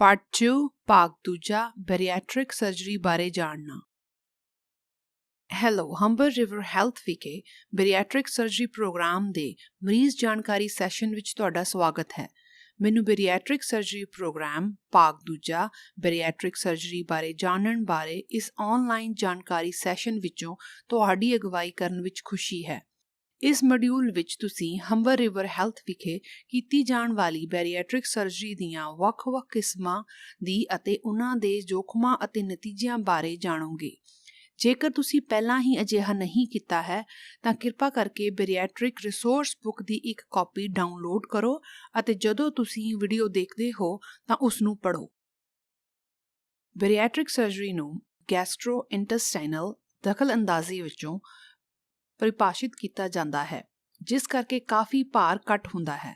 Part 2 ਭਾਗ ਦੂਜਾ ਬੈਰੀਐਟ੍ਰਿਕ surgery ਬਾਰੇ ਜਾਣਨਾ। ਹੈਲੋ ਹੰਬਰ ਰਿਵਰ ਹੈਲਥ ਵਿਖੇ ਬੈਰੀਐਟ੍ਰਿਕ ਸਰਜਰੀ ਪ੍ਰੋਗਰਾਮ ਦੇ ਮਰੀਜ਼ ਜਾਣਕਾਰੀ ਸੈਸ਼ਨ ਵਿੱਚ ਤੁਹਾਡਾ ਸਵਾਗਤ ਹੈ। ਮੈਨੂੰ ਬੈਰੀਐਟ੍ਰਿਕ ਸਰਜਰੀ ਪ੍ਰੋਗਰਾਮ, ਭਾਗ ਦੂਜਾ ਬੈਰੀਐਟ੍ਰਿਕ ਸਰਜਰੀ ਬਾਰੇ ਜਾਣਨ ਬਾਰੇ ਇਸ ਆਨਲਾਈਨ ਜਾਣਕਾਰੀ ਸੈਸ਼ਨ ਵਿੱਚੋਂ ਤੁਹਾਡੀ ਅਗਵਾਈ ਕਰਨ ਵਿੱਚ ਖੁਸ਼ੀ ਹੈ। ਇਸ ਮੋਡਿਊਲ ਵਿੱਚ ਤੁਸੀਂ ਹੰਬਰ ਰਿਵਰ ਹੈਲਥ ਵਿਖੇ ਕੀਤੀ ਜਾਣ ਵਾਲੀ ਬੈਰੀਐਟ੍ਰਿਕ ਸਰਜਰੀ ਦੀਆਂ ਵੱਖ-ਵੱਖ ਕਿਸਮਾਂ ਦੀ ਅਤੇ ਉਹਨਾਂ ਦੇ ਜੋਖਮਾਂ ਅਤੇ ਨਤੀਜਿਆਂ ਬਾਰੇ ਜਾਣੋਗੇ। ਜੇਕਰ ਤੁਸੀਂ ਪਹਿਲਾਂ ਹੀ ਅਜਿਹਾ ਨਹੀਂ ਕੀਤਾ ਹੈ, ਤਾਂ ਕਿਰਪਾ ਕਰਕੇ ਬੈਰੀਐਟ੍ਰਿਕ ਰਿਸੋਰਸ ਬੁੱਕ ਦੀ ਇੱਕ ਕਾਪੀ ਡਾਊਨਲੋਡ ਕਰੋ ਅਤੇ ਜਦੋਂ ਤੁਸੀਂ ਵੀਡੀਓ ਦੇਖਦੇ ਹੋ, ਤਾਂ ਉਸ ਨੂੰ ਪੜ੍ਹੋ। ਬੈਰੀਐਟ੍ਰਿਕ ਸਰਜਰੀ ਨੂੰ ਗੈਸਟਰੋਇਟਸਟਾਈਨਲ ਦਖਲ ਅੰਦਾਜ਼ੀ ਵਿੱਚੋਂ ਪਰਿਭਾਸ਼ਿਤ ਕੀਤਾ ਜਾਂਦਾ ਹੈ, ਜਿਸ ਕਰਕੇ ਕਾਫੀ ਭਾਰ ਘੱਟ ਹੁੰਦਾ ਹੈ।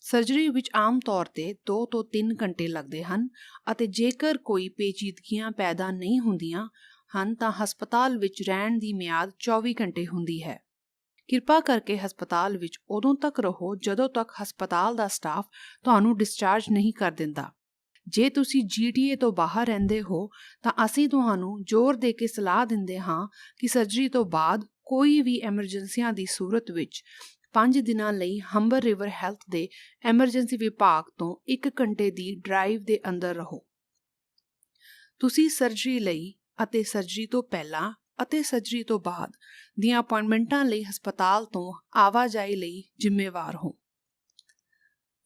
ਸਰਜਰੀ ਵਿੱਚ ਆਮ ਤੌਰ ਤੇ 2 ਤੋਂ 3 ਘੰਟੇ ਲੱਗਦੇ ਹਨ ਅਤੇ ਜੇਕਰ ਕੋਈ ਪੇਚੀਦਗੀਆਂ ਪੈਦਾ ਨਹੀਂ ਹੁੰਦੀਆਂ ਹਨ ਤਾਂ ਹਸਪਤਾਲ ਵਿੱਚ ਰਹਿਣ ਦੀ ਮਿਆਦ 24 ਘੰਟੇ ਹੁੰਦੀ ਹੈ। ਕਿਰਪਾ ਕਰਕੇ ਹਸਪਤਾਲ ਵਿੱਚ ਉਦੋਂ ਤੱਕ ਰਹੋ ਜਦੋਂ ਤੱਕ ਹਸਪਤਾਲ ਦਾ ਸਟਾਫ ਤੁਹਾਨੂੰ ਡਿਸਚਾਰਜ ਨਹੀਂ ਕਰ ਦਿੰਦਾ। ਜੇ ਤੁਸੀਂ ਜੀਟੀਏ ਤੋਂ ਬਾਹਰ ਰਹਿੰਦੇ ਹੋ ਤਾਂ ਅਸੀਂ ਤੁਹਾਨੂੰ ਜ਼ੋਰ ਦੇ ਕੇ ਸਲਾਹ ਦਿੰਦੇ ਹਾਂ ਕਿ ਸਰਜਰੀ ਤੋਂ ਬਾਅਦ ਕੋਈ ਵੀ ਐਮਰਜੈਂਸੀਆਂ ਦੀ ਸੂਰਤ ਵਿੱਚ 5 ਦਿਨਾਂ ਲਈ ਹੰਬਰ ਰਿਵਰ ਹੈਲਥ ਦੇ ਐਮਰਜੈਂਸੀ ਵਿਭਾਗ ਤੋਂ 1 ਘੰਟੇ ਦੀ ਡਰਾਈਵ ਦੇ ਅੰਦਰ ਰਹੋ। ਤੁਸੀਂ ਸਰਜਰੀ ਲਈ ਅਤੇ ਸਰਜਰੀ ਤੋਂ ਪਹਿਲਾਂ ਅਤੇ ਸਰਜਰੀ ਤੋਂ ਬਾਅਦ ਦੀਆਂ ਅਪਾਇੰਟਮੈਂਟਾਂ ਲਈ ਹਸਪਤਾਲ ਤੋਂ ਆਵਾਜਾਈ ਲਈ ਜ਼ਿੰਮੇਵਾਰ ਹੋ।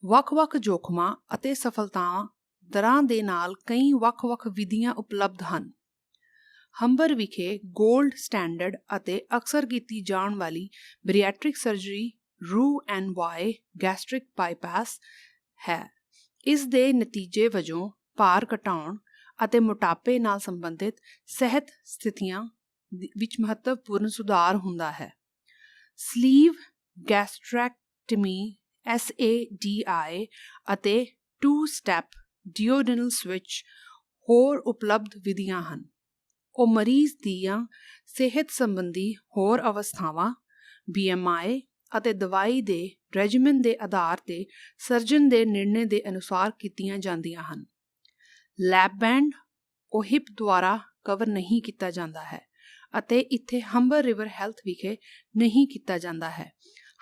ਵੱਖ-ਵੱਖ ਜੋਖਮਾਂ ਅਤੇ ਸਫਲਤਾਵਾਂ ਦਰਾਂ ਦੇ ਨਾਲ ਕਈ ਵੱਖ-ਵੱਖ ਵਿਧੀਆਂ ਉਪਲਬਧ ਹਨ। ਹੰਬਰ ਵਿਖੇ 골ਡ ਸਟੈਂਡਰਡ ਅਤੇ ਅਕਸਰ ਕੀਤੀ ਜਾਣ ਵਾਲੀ ਬੈਰੀਐਟ੍ਰਿਕ ਸਰਜਰੀ ਰੂ ਐਂਡ ਵਾਈ ਗੈਸਟ੍ਰਿਕ ਬਾਈਪਾਸ ਹੈ। ਇਸ ਦੇ ਨਤੀਜੇ ਵਜੋਂ ਭਾਰ ਘਟਾਉਣ ਅਤੇ ਮੋਟਾਪੇ ਨਾਲ ਸੰਬੰਧਿਤ ਸਿਹਤ ਸਥਿਤੀਆਂ ਵਿੱਚ ਮਹੱਤਵਪੂਰਨ ਸੁਧਾਰ ਹੁੰਦਾ ਹੈ। ਸਲੀਵ ਗੈਸਟ੍ਰੈਕਟਮੀ SADI ਅਤੇ 2 ਸਟੈਪ ਡਿਓਡਨਲ ਸਵਿਚ ਹੋਰ ਉਪਲਬਧ ਵਿਧੀਆਂ ਹਨ। ਉਹ ਮਰੀਜ਼ ਦੀਆਂ ਸਿਹਤ ਸੰਬੰਧੀ ਹੋਰ ਅਵਸਥਾਵਾਂ BMI ਅਤੇ ਦਵਾਈ ਦੇ ਰੈਜੀਮਨ ਦੇ ਆਧਾਰ ਤੇ ਸਰਜਨ ਦੇ ਨਿਰਣੇ ਦੇ ਅਨੁਸਾਰ ਕੀਤੀਆਂ ਜਾਂਦੀਆਂ ਹਨ। ਲੈਬ ਬੈਂਡ ਉਹ ਹਿਪ ਦੁਆਰਾ ਕਵਰ ਨਹੀਂ ਕੀਤਾ ਜਾਂਦਾ ਹੈ ਅਤੇ ਇੱਥੇ ਹੰਬਰ ਰਿਵਰ ਹੈਲਥ ਵਿਖੇ ਨਹੀਂ ਕੀਤਾ ਜਾਂਦਾ ਹੈ।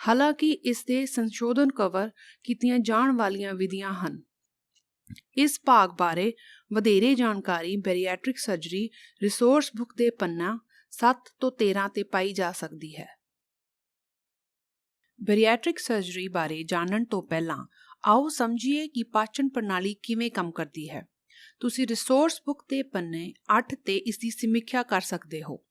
ਹਾਲਾਂਕਿ ਇਸ ਦੇ ਸੰਸ਼ੋਧਨ ਕਵਰ ਕੀਤੀਆਂ ਜਾਣ ਵਾਲੀਆਂ ਵਿਧੀਆਂ ਹਨ। ਇਸ ਭਾਗ ਬਾਰੇ ਵਧੇਰੇ ਜਾਣਕਾਰੀ ਬੈਰੀਐਟ੍ਰਿਕ ਸਰਜਰੀ ਰਿਸੋਰਸ ਬੁੱਕ ਦੇ ਪੰਨਾ 7 ਤੋਂ 13 ਤੇ ਪਾਈ ਜਾ ਸਕਦੀ ਹੈ। ਬੈਰੀਐਟ੍ਰਿਕ ਸਰਜਰੀ ਬਾਰੇ ਜਾਣਨ ਤੋਂ ਪਹਿਲਾਂ ਆਓ ਸਮਝੀਏ ਕਿ ਪਾਚਨ ਪ੍ਰਣਾਲੀ ਕਿਵੇਂ ਕੰਮ ਕਰਦੀ ਹੈ। ਤੁਸੀਂ ਰਿਸੋਰਸ ਬੁੱਕ ਦੇ ਪੰਨੇ 8 ਤੇ ਇਸ ਦੀ ਸਮੀਖਿਆ ਕਰ ਸਕਦੇ ਹੋ।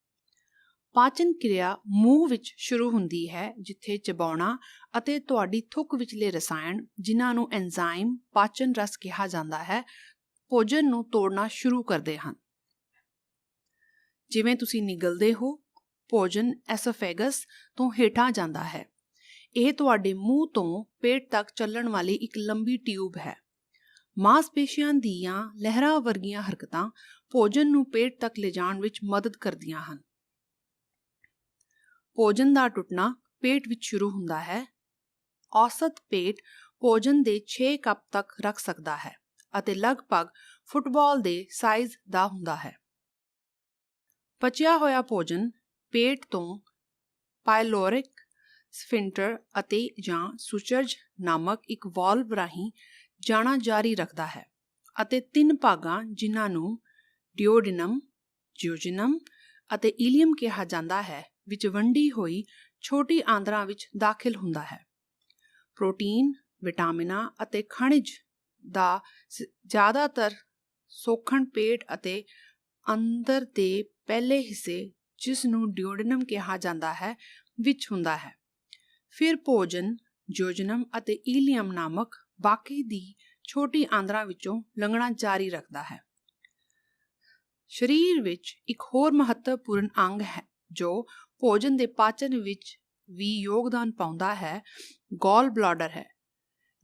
ਪਾਚਨ ਕਿਰਿਆ ਮੂੰਹ ਵਿੱਚ ਸ਼ੁਰੂ ਹੁੰਦੀ ਹੈ, ਜਿੱਥੇ ਚਬਾਉਣਾ ਅਤੇ ਤੁਹਾਡੀ ਥੁੱਕ ਵਿਚਲੇ ਰਸਾਇਣ, ਜਿਨ੍ਹਾਂ ਨੂੰ ਐਂਜ਼ਾਈਮ ਪਾਚਨ ਰਸ ਕਿਹਾ ਜਾਂਦਾ ਹੈ, ਭੋਜਨ ਨੂੰ ਤੋੜਨਾ ਸ਼ੁਰੂ ਕਰਦੇ ਹਨ। ਜਿਵੇਂ ਤੁਸੀਂ ਨਿਗਲਦੇ ਹੋ, ਭੋਜਨ ਐਸੋਫੈਗਸ ਤੋਂ ਹੇਠਾਂ ਜਾਂਦਾ ਹੈ। ਇਹ ਤੁਹਾਡੇ ਮੂੰਹ ਤੋਂ ਪੇਟ ਤੱਕ ਚੱਲਣ ਵਾਲੀ ਇੱਕ ਲੰਬੀ ਟਿਊਬ ਹੈ। ਮਾਸਪੇਸ਼ੀਆਂ ਦੀਆਂ ਲਹਿਰਾਂ ਵਰਗੀਆਂ ਹਰਕਤਾਂ ਭੋਜਨ ਨੂੰ ਪੇਟ ਤੱਕ ਲਿਜਾਣ ਵਿੱਚ ਮਦਦ ਕਰਦੀਆਂ ਹਨ। ਭੋਜਨ ਦਾ ਟੁੱਟਣਾ ਪੇਟ ਵਿੱਚ ਸ਼ੁਰੂ ਹੁੰਦਾ ਹੈ। ਔਸਤ ਪੇਟ ਭੋਜਨ ਦੇ 6 ਕੱਪ ਤੱਕ ਰੱਖ ਸਕਦਾ ਹੈ ਅਤੇ ਲਗਭਗ ਫੁੱਟਬਾਲ ਦੇ ਸਾਈਜ਼ ਦਾ ਹੁੰਦਾ ਹੈ। ਪਚਿਆ ਹੋਇਆ ਭੋਜਨ ਪੇਟ ਤੋਂ ਪਾਇਲੋਰਿਕ ਸਫਿੰਟਰ ਅਤੇ ਜਾਂ ਸੁਚਰਜ ਨਾਮਕ ਇੱਕ ਵਾਲਵ ਰਾਹੀਂ ਜਾਣਾ ਜਾਰੀ ਰੱਖਦਾ ਹੈ ਅਤੇ ਤਿੰਨ ਭਾਗਾਂ ਜਿਨ੍ਹਾਂ ਨੂੰ ਡਿਓਡਿਨਮ, ਜਿਓਜਿਨਮ ਅਤੇ ਇਲੀਅਮ ਕਿਹਾ ਜਾਂਦਾ ਹੈ। ਵਿੱਚ ਵੰਡੀ ਹੋਈ ਛੋਟੀ ਆਂਦਰਾਂ ਵਿੱਚ ਦਾਖਲ ਹੁੰਦਾ ਹੈ। ਪ੍ਰੋਟੀਨ, ਵਿਟਾਮਿਨਾਂ ਅਤੇ ਖਣਿਜ ਦਾ ਜ਼ਿਆਦਾਤਰ ਸੋਖਣ ਪੇਟ ਅਤੇ ਅੰਦਰ ਦੇ ਪਹਿਲੇ ਹਿੱਸੇ, ਜਿਸ ਨੂੰ ਡਿਓਡਨਮ ਕਿਹਾ ਜਾਂਦਾ ਹੈ, ਵਿੱਚ ਹੁੰਦਾ ਹੈ। ਫਿਰ ਭੋਜਨ, ਜੋਜਨਮ ਅਤੇ ਈਲੀਅਮ ਨਾਮਕ ਬਾਕੀ ਦੀ ਛੋਟੀ ਆਂਦਰਾਂ ਵਿੱਚੋਂ ਲੰਘਣਾ ਜਾਰੀ ਰੱਖਦਾ ਹੈ। ਸਰੀਰ ਵਿੱਚ ਇੱਕ ਹੋਰ ਮਹੱਤਵਪੂਰਨ ਅੰਗ ਹੈ। ਜੋ ਭੋਜਨ ਦੇ ਪਾਚਨ ਵਿੱਚ ਵੀ ਯੋਗਦਾਨ ਪਾਉਂਦਾ ਹੈ, ਗੋਲ ਬਲਾਡਰ ਹੈ,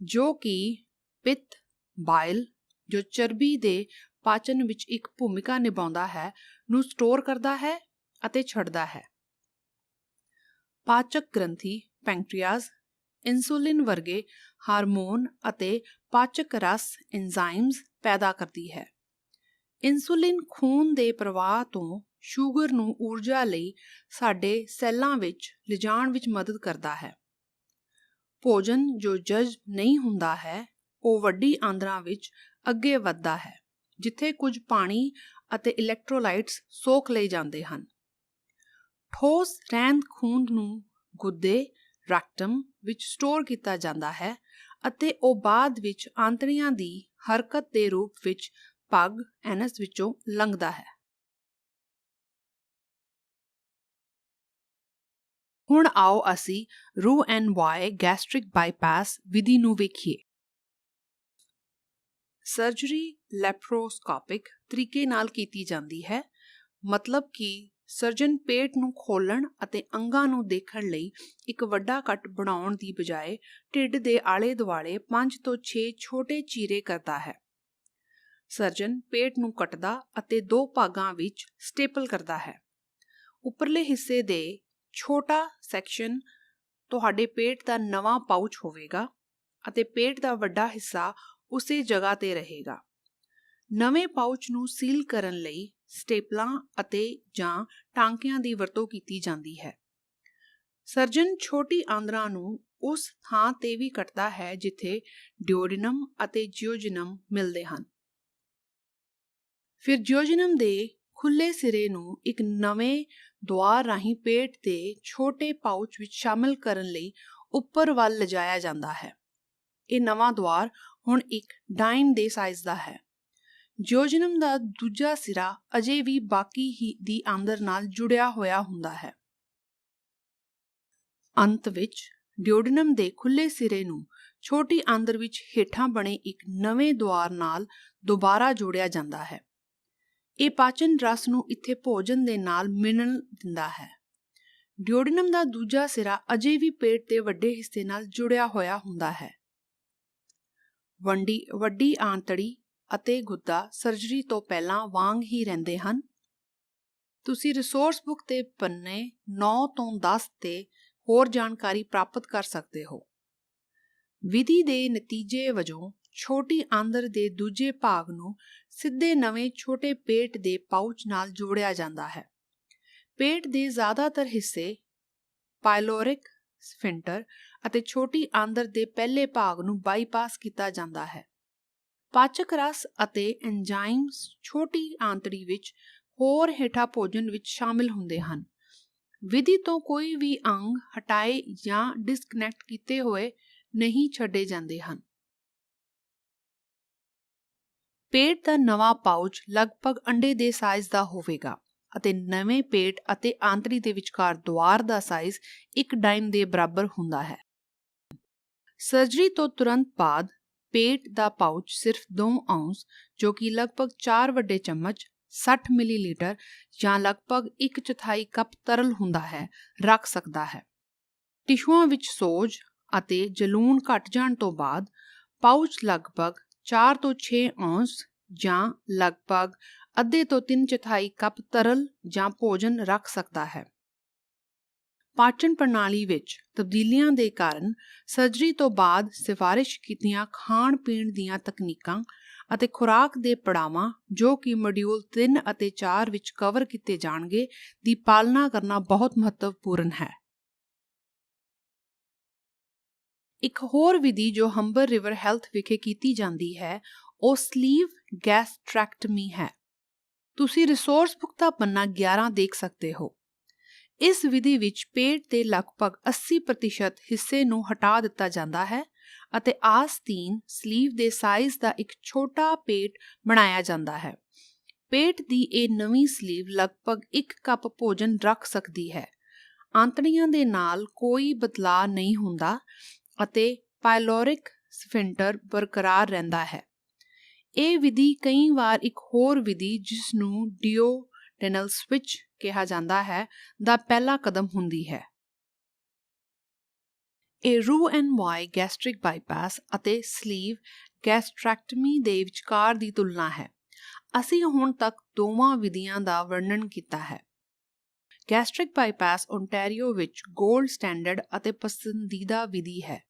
ਜੋ ਕਿ ਪਿੱਤ ਬਾਇਲ, ਜੋ ਚਰਬੀ ਦੇ ਪਾਚਨ ਵਿੱਚ ਇੱਕ ਭੂਮਿਕਾ ਨਿਭਾਉਂਦਾ ਹੈ, ਨੂੰ ਸਟੋਰ ਕਰਦਾ ਹੈ ਅਤੇ ਛੱਡਦਾ ਹੈ। ਪਾਚਕ ਗ੍ਰੰਥੀ ਪੈਂਕ੍ਰੀਆਸ, ਇਨਸੂਲਿਨ ਵਰਗੇ ਹਾਰਮੋਨ ਅਤੇ ਪਾਚਕ ਰਸ ਐਂਜ਼ਾਈਮਜ਼ ਪੈਦਾ ਕਰਦੀ ਹੈ। ਇਨਸੂਲਿਨ ਖੂਨ ਦੇ ਪ੍ਰਵਾਹ ਤੋਂ ਸ਼ੂਗਰ ਨੂੰ ਊਰਜਾ ਲਈ ਸਾਡੇ ਸੈੱਲਾਂ ਵਿੱਚ, ਲਿਜਾਣ ਵਿੱਚ ਮਦਦ ਕਰਦਾ ਹੈ। ਭੋਜਨ ਜੋ ਜਜ਼ ਨਹੀਂ ਹੁੰਦਾ ਹੈ, ਉਹ ਵੱਡੀ ਆਂਦਰਾਂ ਵਿੱਚ ਅੱਗੇ ਵੱਧਦਾ ਹੈ, ਜਿੱਥੇ ਕੁਝ ਪਾਣੀ ਅਤੇ ਇਲੈਕਟ੍ਰੋਲਾਈਟਸ ਸੋਖ ਲਏ ਜਾਂਦੇ ਹਨ। ਠੋਸ ਰਹਿੰਦ ਖੂੰਦ ਨੂੰ ਗੁੱਦੇ, ਰੈਕਟਮ ਵਿੱਚ ਸਟੋਰ ਕੀਤਾ ਜਾਂਦਾ ਹੈ ਅਤੇ ਉਹ ਬਾਅਦ ਵਿੱਚ ਆਂਤੜੀਆਂ ਦੀ ਹਰਕਤ ਦੇ ਰੂਪ ਵਿੱਚ ਪਗ, ਐਨਸ ਵਿੱਚੋਂ ਲੰਘਦਾ ਹੈ। ਹੁਣ ਆਓ ਅਸੀਂ ਰੂ ਐਨ ਵਾਈ ਗੈਸਟ੍ਰਿਕ ਬਾਈਪਾਸ ਵਿਧੀ ਨੂੰ ਵੇਖੀਏ। ਸਰਜਰੀ ਲੈਪਰੋਸਕੋਪਿਕ ਤਰੀਕੇ ਨਾਲ ਕੀਤੀ ਜਾਂਦੀ ਹੈ, ਮਤਲਬ ਕਿ ਸਰਜਨ ਪੇਟ ਨੂੰ ਖੋਲਣ ਅਤੇ ਅੰਗਾਂ ਨੂੰ ਦੇਖਣ ਲਈ ਇੱਕ ਵੱਡਾ ਕੱਟ ਬਣਾਉਣ ਦੀ ਬਜਾਏ ਢਿੱਡ ਦੇ ਆਲੇ-ਦੁਆਲੇ 5 ਤੋਂ 6 ਛੋਟੇ ਚੀਰੇ ਕਰਦਾ ਹੈ। ਸਰਜਨ ਪੇਟ ਨੂੰ ਕੱਟਦਾ ਅਤੇ ਦੋ ਭਾਗਾਂ ਵਿੱਚ ਸਟੇਪਲ ਕਰਦਾ ਹੈ। ਉੱਪਰਲੇ ਹਿੱਸੇ ਦੇ ਛੋਟਾ ਸੈਕਸ਼ਨ ਤੁਹਾਡੇ ਪੇਟ ਦਾ ਨਵਾਂ ਪਾਊਚ ਹੋਵੇਗਾ ਅਤੇ ਪੇਟ ਦਾ ਵੱਡਾ ਹਿੱਸਾ ਉਸੇ ਜਗ੍ਹਾ ਤੇ ਰਹੇਗਾ। ਨਵੇਂ ਪਾਊਚ ਨੂੰ ਸੀਲ ਕਰਨ ਲਈ ਸਟੇਪਲਾਂ ਅਤੇ ਜਾਂ ਟਾਂਕਿਆਂ ਦੀ ਵਰਤੋਂ ਕੀਤੀ ਜਾਂਦੀ ਹੈ। ਸਰਜਨ ਛੋਟੀ ਆਂਦਰਾਂ ਨੂੰ ਉਸ ਥਾਂ ਤੇ ਵੀ ਕੱਟਦਾ ਹੈ ਜਿੱਥੇ ਡਿਓਡਿਨਮ ਅਤੇ ਜਿਓਜਿਨਮ ਮਿਲਦੇ ਹਨ। ਫਿਰ ਜਿਓਜਿਨਮ ਦੇ ਖੁੱਲੇ ਸਿਰੇ ਨੂੰ ਇੱਕ ਨਵੇਂ ਦੁਆਰ ਰਾਹੀਂ ਪੇਟ ਦੇ ਛੋਟੇ ਪਾਉਚ ਵਿੱਚ ਸ਼ਾਮਿਲ ਕਰਨ ਲਈ ਉੱਪਰ ਵੱਲ ਲਿਜਾਇਆ ਜਾਂਦਾ ਹੈ। ਇਹ ਨਵਾਂ ਦੁਆਰ ਹੁਣ ਇੱਕ ਡਾਈਮ ਦੇ ਸਾਈਜ਼ ਦਾ ਹੈ। ਜਿਓਜਨਮ ਦਾ ਦੂਜਾ ਸਿਰਾ ਅਜੇ ਵੀ ਬਾਕੀ ਹੀ ਦੀ ਆਂਦਰ ਨਾਲ ਜੁੜਿਆ ਹੋਇਆ ਹੁੰਦਾ ਹੈ। ਅੰਤ ਵਿੱਚ ਡਿਓਡਨਮ ਦੇ ਖੁੱਲੇ ਸਿਰੇ ਨੂੰ ਛੋਟੀ ਆਂਦਰ ਵਿੱਚ ਹੇਠਾਂ ਬਣੇ ਇੱਕ ਨਵੇਂ ਦੁਆਰ ਨਾਲ ਦੁਬਾਰਾ ਜੋੜਿਆ ਜਾਂਦਾ ਹੈ। ਇਹ ਪਾਚਨ ਰਸ ਨੂੰ ਇੱਥੇ ਭੋਜਨ ਦੇ ਨਾਲ ਮਿਲਣ ਦਿੰਦਾ ਹੈ। ਡਿਓਡਨਮ ਦਾ ਦੂਜਾ ਸਿਰਾ ਅਜੇ ਵੀ ਪੇਟ ਦੇ ਵੱਡੇ ਹਿੱਸੇ ਨਾਲ ਜੁੜਿਆ ਹੋਇਆ ਹੁੰਦਾ ਹੈ। ਵੰਡੀ, ਵੱਡੀ ਆਂਤੜੀ ਅਤੇ ਗੁੱਦਾ ਸਰਜਰੀ ਤੋਂ ਪਹਿਲਾਂ ਵਾਂਗ ਹੀ ਰਹਿੰਦੇ ਹਨ। ਤੁਸੀਂ ਰਿਸੋਰਸ ਬੁੱਕ ਤੇ ਪੰਨੇ 9 ਤੋਂ 10 ਤੇ ਹੋਰ ਜਾਣਕਾਰੀ ਪ੍ਰਾਪਤ ਕਰ ਸਕਦੇ ਹੋ। ਵਿਧੀ ਦੇ ਨਤੀਜੇ ਵਜੋਂ ਛੋਟੀ ਆਂਦਰ ਦੇ ਦੂਜੇ ਭਾਗ ਨੂੰ ਸਿੱਧੇ ਨਵੇਂ ਛੋਟੇ ਪੇਟ ਦੇ ਪਾਊਚ ਨਾਲ ਜੋੜਿਆ ਜਾਂਦਾ ਹੈ। ਪੇਟ ਦੇ ਜ਼ਿਆਦਾਤਰ ਹਿੱਸੇ ਪਾਇਲੋਰਿਕ ਸਫਿੰਟਰ ਅਤੇ ਛੋਟੀ ਆਂਦਰ ਦੇ ਪਹਿਲੇ ਭਾਗ ਨੂੰ ਬਾਈਪਾਸ ਕੀਤਾ ਜਾਂਦਾ ਹੈ। ਪਾਚਕ ਰਸ ਅਤੇ ਐਂਜ਼ਾਈਮਸ ਛੋਟੀ ਆਂਤੜੀ ਵਿੱਚ ਹੋਰ ਹੇਠਾਂ ਭੋਜਨ ਵਿੱਚ ਸ਼ਾਮਿਲ ਹੁੰਦੇ ਹਨ। ਵਿਧੀ ਤੋਂ ਕੋਈ ਵੀ ਅੰਗ ਹਟਾਏ ਜਾਂ ਡਿਸਕਨੈਕਟ ਕੀਤੇ ਹੋਏ ਨਹੀਂ ਛੱਡੇ ਜਾਂਦੇ ਹਨ। ਪੇਟ ਦਾ ਨਵਾਂ ਪਾਊਚ ਲਗਭਗ ਅੰਡੇ ਦੇ ਸਾਈਜ਼ ਦਾ ਹੋਵੇਗਾ ਅਤੇ ਨਵੇਂ ਪੇਟ ਅਤੇ ਆਂਤੜੀ ਦੇ ਵਿਚਕਾਰ ਦੁਆਰ ਦਾ ਸਾਈਜ਼ ਇੱਕ ਡਾਈਮ ਦੇ ਬਰਾਬਰ ਹੁੰਦਾ ਹੈ। ਸਰਜਰੀ ਤੋਂ ਤੁਰੰਤ ਬਾਅਦ ਪੇਟ ਦਾ ਪਾਊਚ ਸਿਰਫ 2 ਆਉਂਸ ਜੋ ਕਿ ਲਗਭਗ 4 ਵੱਡੇ ਚਮਚ 60 ਮਿਲੀਲੀਟਰ ਜਾਂ ਲਗਭਗ 1 ਚੌਥਾਈ ਕੱਪ ਤਰਲ ਹੁੰਦਾ ਹੈ, ਰੱਖ ਸਕਦਾ ਹੈ। ਟਿਸ਼ੂਆਂ ਵਿੱਚ ਸੋਜ ਅਤੇ ਜਲੂਣ ਘਟ ਜਾਣ ਤੋਂ ਬਾਅਦ ਪਾਊਚ ਲਗਭਗ 4 ਤੋਂ 6 ਔਂਸ ਜਾਂ ਲਗਭਗ ਅੱਧੇ ਤੋਂ 3 ਚੌਥਾਈ ਕੱਪ ਤਰਲ ਜਾਂ ਭੋਜਨ ਰੱਖ ਸਕਦਾ ਹੈ। ਪਾਚਨ ਪ੍ਰਣਾਲੀ ਵਿੱਚ ਤਬਦੀਲੀਆਂ ਦੇ ਕਾਰਨ ਸਰਜਰੀ ਤੋਂ ਬਾਅਦ ਸਿਫਾਰਿਸ਼ ਕੀਤੀਆਂ ਖਾਣ ਪੀਣ ਦੀਆਂ ਤਕਨੀਕਾਂ ਅਤੇ ਖੁਰਾਕ ਦੇ ਪੜਾਵਾਂ ਜੋ ਕਿ ਮੋਡਿਊਲ 3 ਅਤੇ 4 ਵਿੱਚ ਕਵਰ ਕੀਤੇ ਜਾਣਗੇ ਦੀ ਪਾਲਣਾ ਕਰਨਾ ਬਹੁਤ ਮਹੱਤਵਪੂਰਨ ਹੈ। ਇੱਕ ਹੋਰ ਵਿਧੀ ਜੋ ਹੰਬਰ ਰਿਵਰ ਹੈਲਥ ਵਿਖੇ ਕੀਤੀ ਜਾਂਦੀ ਹੈ, ਉਹ ਸਲੀਵ ਗੈਸਟ੍ਰੈਕਟਮੀ ਹੈ। ਤੁਸੀਂ ਰਿਸੋਰਸ ਬੁੱਕ ਦਾ ਪੰਨਾ 11 ਦੇਖ ਸਕਦੇ ਹੋ। ਇਸ ਵਿਧੀ ਵਿੱਚ ਪੇਟ ਦੇ ਲਗਭਗ 80% ਹਿੱਸੇ ਨੂੰ ਹਟਾ ਦਿੱਤਾ ਜਾਂਦਾ ਹੈ ਅਤੇ ਆਸਤੀਨ ਸਲੀਵ ਦੇ ਸਾਈਜ਼ ਦਾ ਇੱਕ ਛੋਟਾ ਪੇਟ ਬਣਾਇਆ ਜਾਂਦਾ ਹੈ। ਪੇਟ ਦੀ ਇਹ ਨਵੀਂ ਸਲੀਵ ਲਗਭਗ 1 ਕੱਪ ਭੋਜਨ ਰੱਖ ਸਕਦੀ ਹੈ। ਆਂਤੜੀਆਂ ਦੇ ਨਾਲ ਕੋਈ ਬਦਲਾਅ ਨਹੀਂ ਹੁੰਦਾ ਅਤੇ ਪਾਇਲੋਰਿਕ ਸਫਿੰਟਰ ਬਰਕਰਾਰ ਰਹਿੰਦਾ ਹੈ। ਇਹ ਵਿਧੀ ਕਈ ਵਾਰ ਇੱਕ ਹੋਰ ਵਿਧੀ ਜਿਸ ਨੂੰ ਡਿਓਡੇਨਲ ਸਵਿਚ ਕਿਹਾ ਜਾਂਦਾ ਹੈ, ਦਾ ਪਹਿਲਾ ਕਦਮ ਹੁੰਦੀ ਹੈ। ਇਹ ਰੂ ਐਂਡ ਵਾਈ ਗੈਸਟ੍ਰਿਕ ਬਾਈਪਾਸ ਅਤੇ ਸਲੀਵ ਗੈਸਟ੍ਰੈਕਟਮੀ ਦੇ ਵਿਚਕਾਰ ਦੀ ਤੁਲਨਾ ਹੈ। ਅਸੀਂ ਹੁਣ ਤੱਕ ਦੋਵਾਂ ਵਿਧੀਆਂ ਦਾ ਵਰਣਨ ਕੀਤਾ ਹੈ। ਗੈਸਟ੍ਰਿਕ ਬਾਈਪਾਸ ਓਨਟਾਰੀਓ ਵਿੱਚ ਗੋਲਡ ਸਟੈਂਡਰਡ ਅਤੇ ਪਸੰਦੀਦਾ ਵਿਧੀ ਹੈ।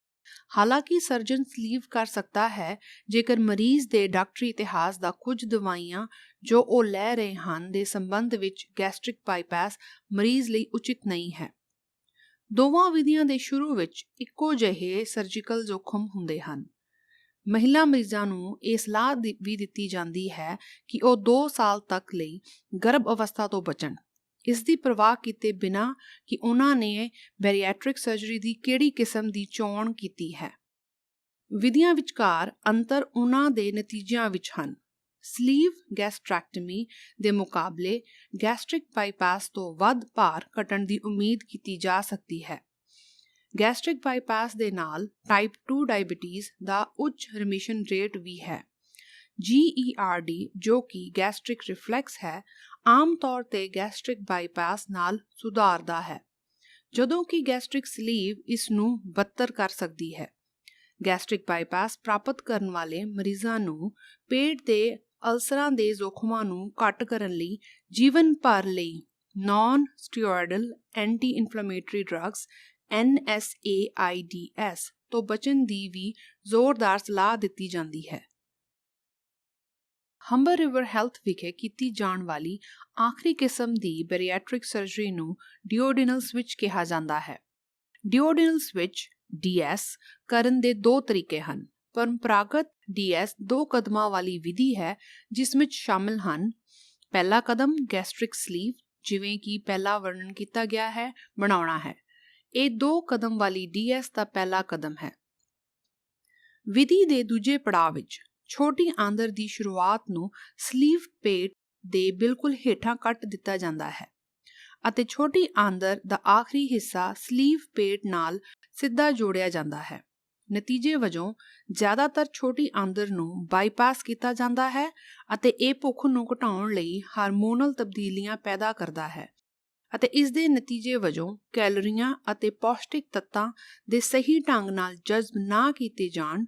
ਹਾਲਾਂਕਿ ਸਰਜਨ ਸਲੀਵ ਕਰ ਸਕਦਾ ਹੈ ਜੇਕਰ ਮਰੀਜ਼ ਦੇ ਡਾਕਟਰੀ ਇਤਿਹਾਸ ਦਾ ਕੁਝ ਦਵਾਈਆਂ ਜੋ ਉਹ ਲੈ ਰਹੇ ਹਨ ਦੇ ਸੰਬੰਧ ਵਿੱਚ ਗੈਸਟ੍ਰਿਕ ਬਾਈਪਾਸ ਮਰੀਜ਼ ਲਈ ਉਚਿਤ ਨਹੀਂ ਹੈ। ਦੋਵਾਂ ਵਿਧੀਆਂ ਦੇ ਸ਼ੁਰੂ ਵਿੱਚ ਇੱਕੋ ਜਿਹੇ ਸਰਜੀਕਲ ਜ਼ੋਖਮ ਹੁੰਦੇ ਹਨ। ਮਹਿਲਾ ਮਰੀਜ਼ਾਂ ਨੂੰ ਇਹ ਸਲਾਹ ਵੀ ਦਿੱਤੀ ਜਾਂਦੀ ਹੈ ਕਿ ਉਹ 2 ਸਾਲ ਤੱਕ ਲਈ ਗਰਭ ਅਵਸਥਾ ਤੋਂ ਬਚਣ। ਇਸ ਦੀ ਪਰਵਾਹ ਕੀਤੇ ਬਿਨਾ ਕਿ ਉਹਨਾਂ ਨੇ ਬੈਰੀਐਟ੍ਰਿਕ ਸਰਜਰੀ ਦੀ ਕਿਹੜੀ ਕਿਸਮ ਦੀ ਚੋਣ ਕੀਤੀ ਹੈ। ਵਿਧੀਆਂ ਵਿਚਕਾਰ ਅੰਤਰ ਉਹਨਾਂ ਦੇ ਨਤੀਜਿਆਂ ਵਿੱਚ ਹਨ। ਸਲੀਵ ਗੈਸਟ੍ਰੈਕਟਮੀ ਦੇ ਮੁਕਾਬਲੇ ਗੈਸਟ੍ਰਿਕ ਬਾਈਪਾਸ ਤੋਂ ਵੱਧ ਭਾਰ ਘਟਣ ਦੀ ਉਮੀਦ ਕੀਤੀ ਜਾ ਸਕਦੀ ਹੈ। ਗੈਸਟ੍ਰਿਕ ਬਾਈਪਾਸ ਦੇ ਨਾਲ ਟਾਈਪ 2 ਡਾਇਬੀਟੀਜ਼ ਦਾ ਉੱਚ ਰਿਮਿਸ਼ਨ ਰੇਟ ਵੀ ਹੈ। GERD ਜੋ ਕਿ ਗੈਸਟ੍ਰਿਕ ਰਿਫਲੈਕਸ ਹੈ, ਆਮ ਤੌਰ ਤੇ ਗੈਸਟ੍ਰਿਕ ਬਾਈਪਾਸ ਨਾਲ ਸੁਧਾਰਦਾ ਹੈ। ਜਦੋਂ ਕਿ ਗੈਸਟ੍ਰਿਕ ਸਲੀਵ ਇਸ ਨੂੰ ਬੱਤਰ ਕਰ ਸਕਦੀ ਹੈ। ਗੈਸਟ੍ਰਿਕ ਬਾਈਪਾਸ ਪ੍ਰਾਪਤ ਕਰਨ ਵਾਲੇ ਮਰੀਜ਼ਾਂ ਨੂੰ ਪੇਟ ਦੇ ਅਲਸਰਾਂ ਦੇ ਜ਼ੋਖਮਾਂ ਨੂੰ ਘੱਟ ਕਰਨ ਲਈ ਜੀਵਨ ਭਰ ਲਈ non steroidal anti inflammatory drugs NSAIDs ਤੋਂ ਬਚਣ ਦੀ ਵੀ ਜ਼ੋਰਦਾਰ ਸਲਾਹ ਦਿੱਤੀ ਜਾਂਦੀ ਹੈ। ਹੰਬਰ ਰਿਵਰ ਹੈਲਥ ਵਿਖੇ ਕੀਤੀ ਜਾਣ ਵਾਲੀ ਆਖਰੀ ਕਿਸਮ ਦੀ ਬੈਰੀਐਟ੍ਰਿਕ ਸਰਜਰੀ ਨੂੰ ਡਿਓਡਿਨਲ ਸਵਿਚ ਕਿਹਾ ਜਾਂਦਾ ਹੈ। ਡਿਓਡਿਨਲ ਸਵਿਚ DS ਕਰਨ ਦੇ ਦੋ ਤਰੀਕੇ ਹਨ। ਪਰੰਪਰਾਗਤ DS ਦੋ ਕਦਮਾਂ ਵਾਲੀ ਵਿਧੀ ਹੈ, ਜਿਸ ਵਿੱਚ ਸ਼ਾਮਲ ਹਨ ਪਹਿਲਾ ਕਦਮ ਗੈਸਟ੍ਰਿਕ ਸਲੀਵ, ਜਿਵੇਂ ਕਿ ਪਹਿਲਾ ਵਰਣਨ ਕੀਤਾ ਗਿਆ ਹੈ, ਬਣਾਉਣਾ ਹੈ। ਇਹ ਦੋ ਕਦਮ ਵਾਲੀ DS ਦਾ ਪਹਿਲਾ ਕਦਮ ਹੈ। ਵਿਧੀ ਦੇ ਦੂਜੇ ਪੜਾਅ ਵਿੱਚ ਛੋਟੀ ਆਂਦਰ ਦੀ ਸ਼ੁਰੂਆਤ ਨੂੰ ਸਲੀਵ ਪੇਟ ਦੇ ਬਿਲਕੁਲ ਹੇਠਾਂ ਕੱਟ ਦਿੱਤਾ ਜਾਂਦਾ ਹੈ ਅਤੇ ਛੋਟੀ ਆਂਦਰ ਦਾ ਆਖਰੀ ਹਿੱਸਾ ਸਲੀਵ ਪੇਟ ਨਾਲ ਸਿੱਧਾ ਜੋੜਿਆ ਜਾਂਦਾ ਹੈ। ਨਤੀਜੇ ਵਜੋਂ ਜ਼ਿਆਦਾਤਰ ਛੋਟੀ ਆਂਦਰ ਨੂੰ ਬਾਈਪਾਸ ਕੀਤਾ ਜਾਂਦਾ ਹੈ ਅਤੇ ਇਹ ਭੁੱਖ ਨੂੰ ਘਟਾਉਣ ਲਈ ਹਾਰਮੋਨਲ ਤਬਦੀਲੀਆਂ ਪੈਦਾ ਕਰਦਾ ਹੈ ਅਤੇ ਇਸ ਦੇ ਨਤੀਜੇ ਵਜੋਂ ਕੈਲੋਰੀਆਂ ਅਤੇ ਪੌਸ਼ਟਿਕ ਤੱਤਾਂ ਦੇ ਸਹੀ ਢੰਗ ਨਾਲ ਜਜ਼ਬ ਨਾ ਕੀਤੇ ਜਾਣ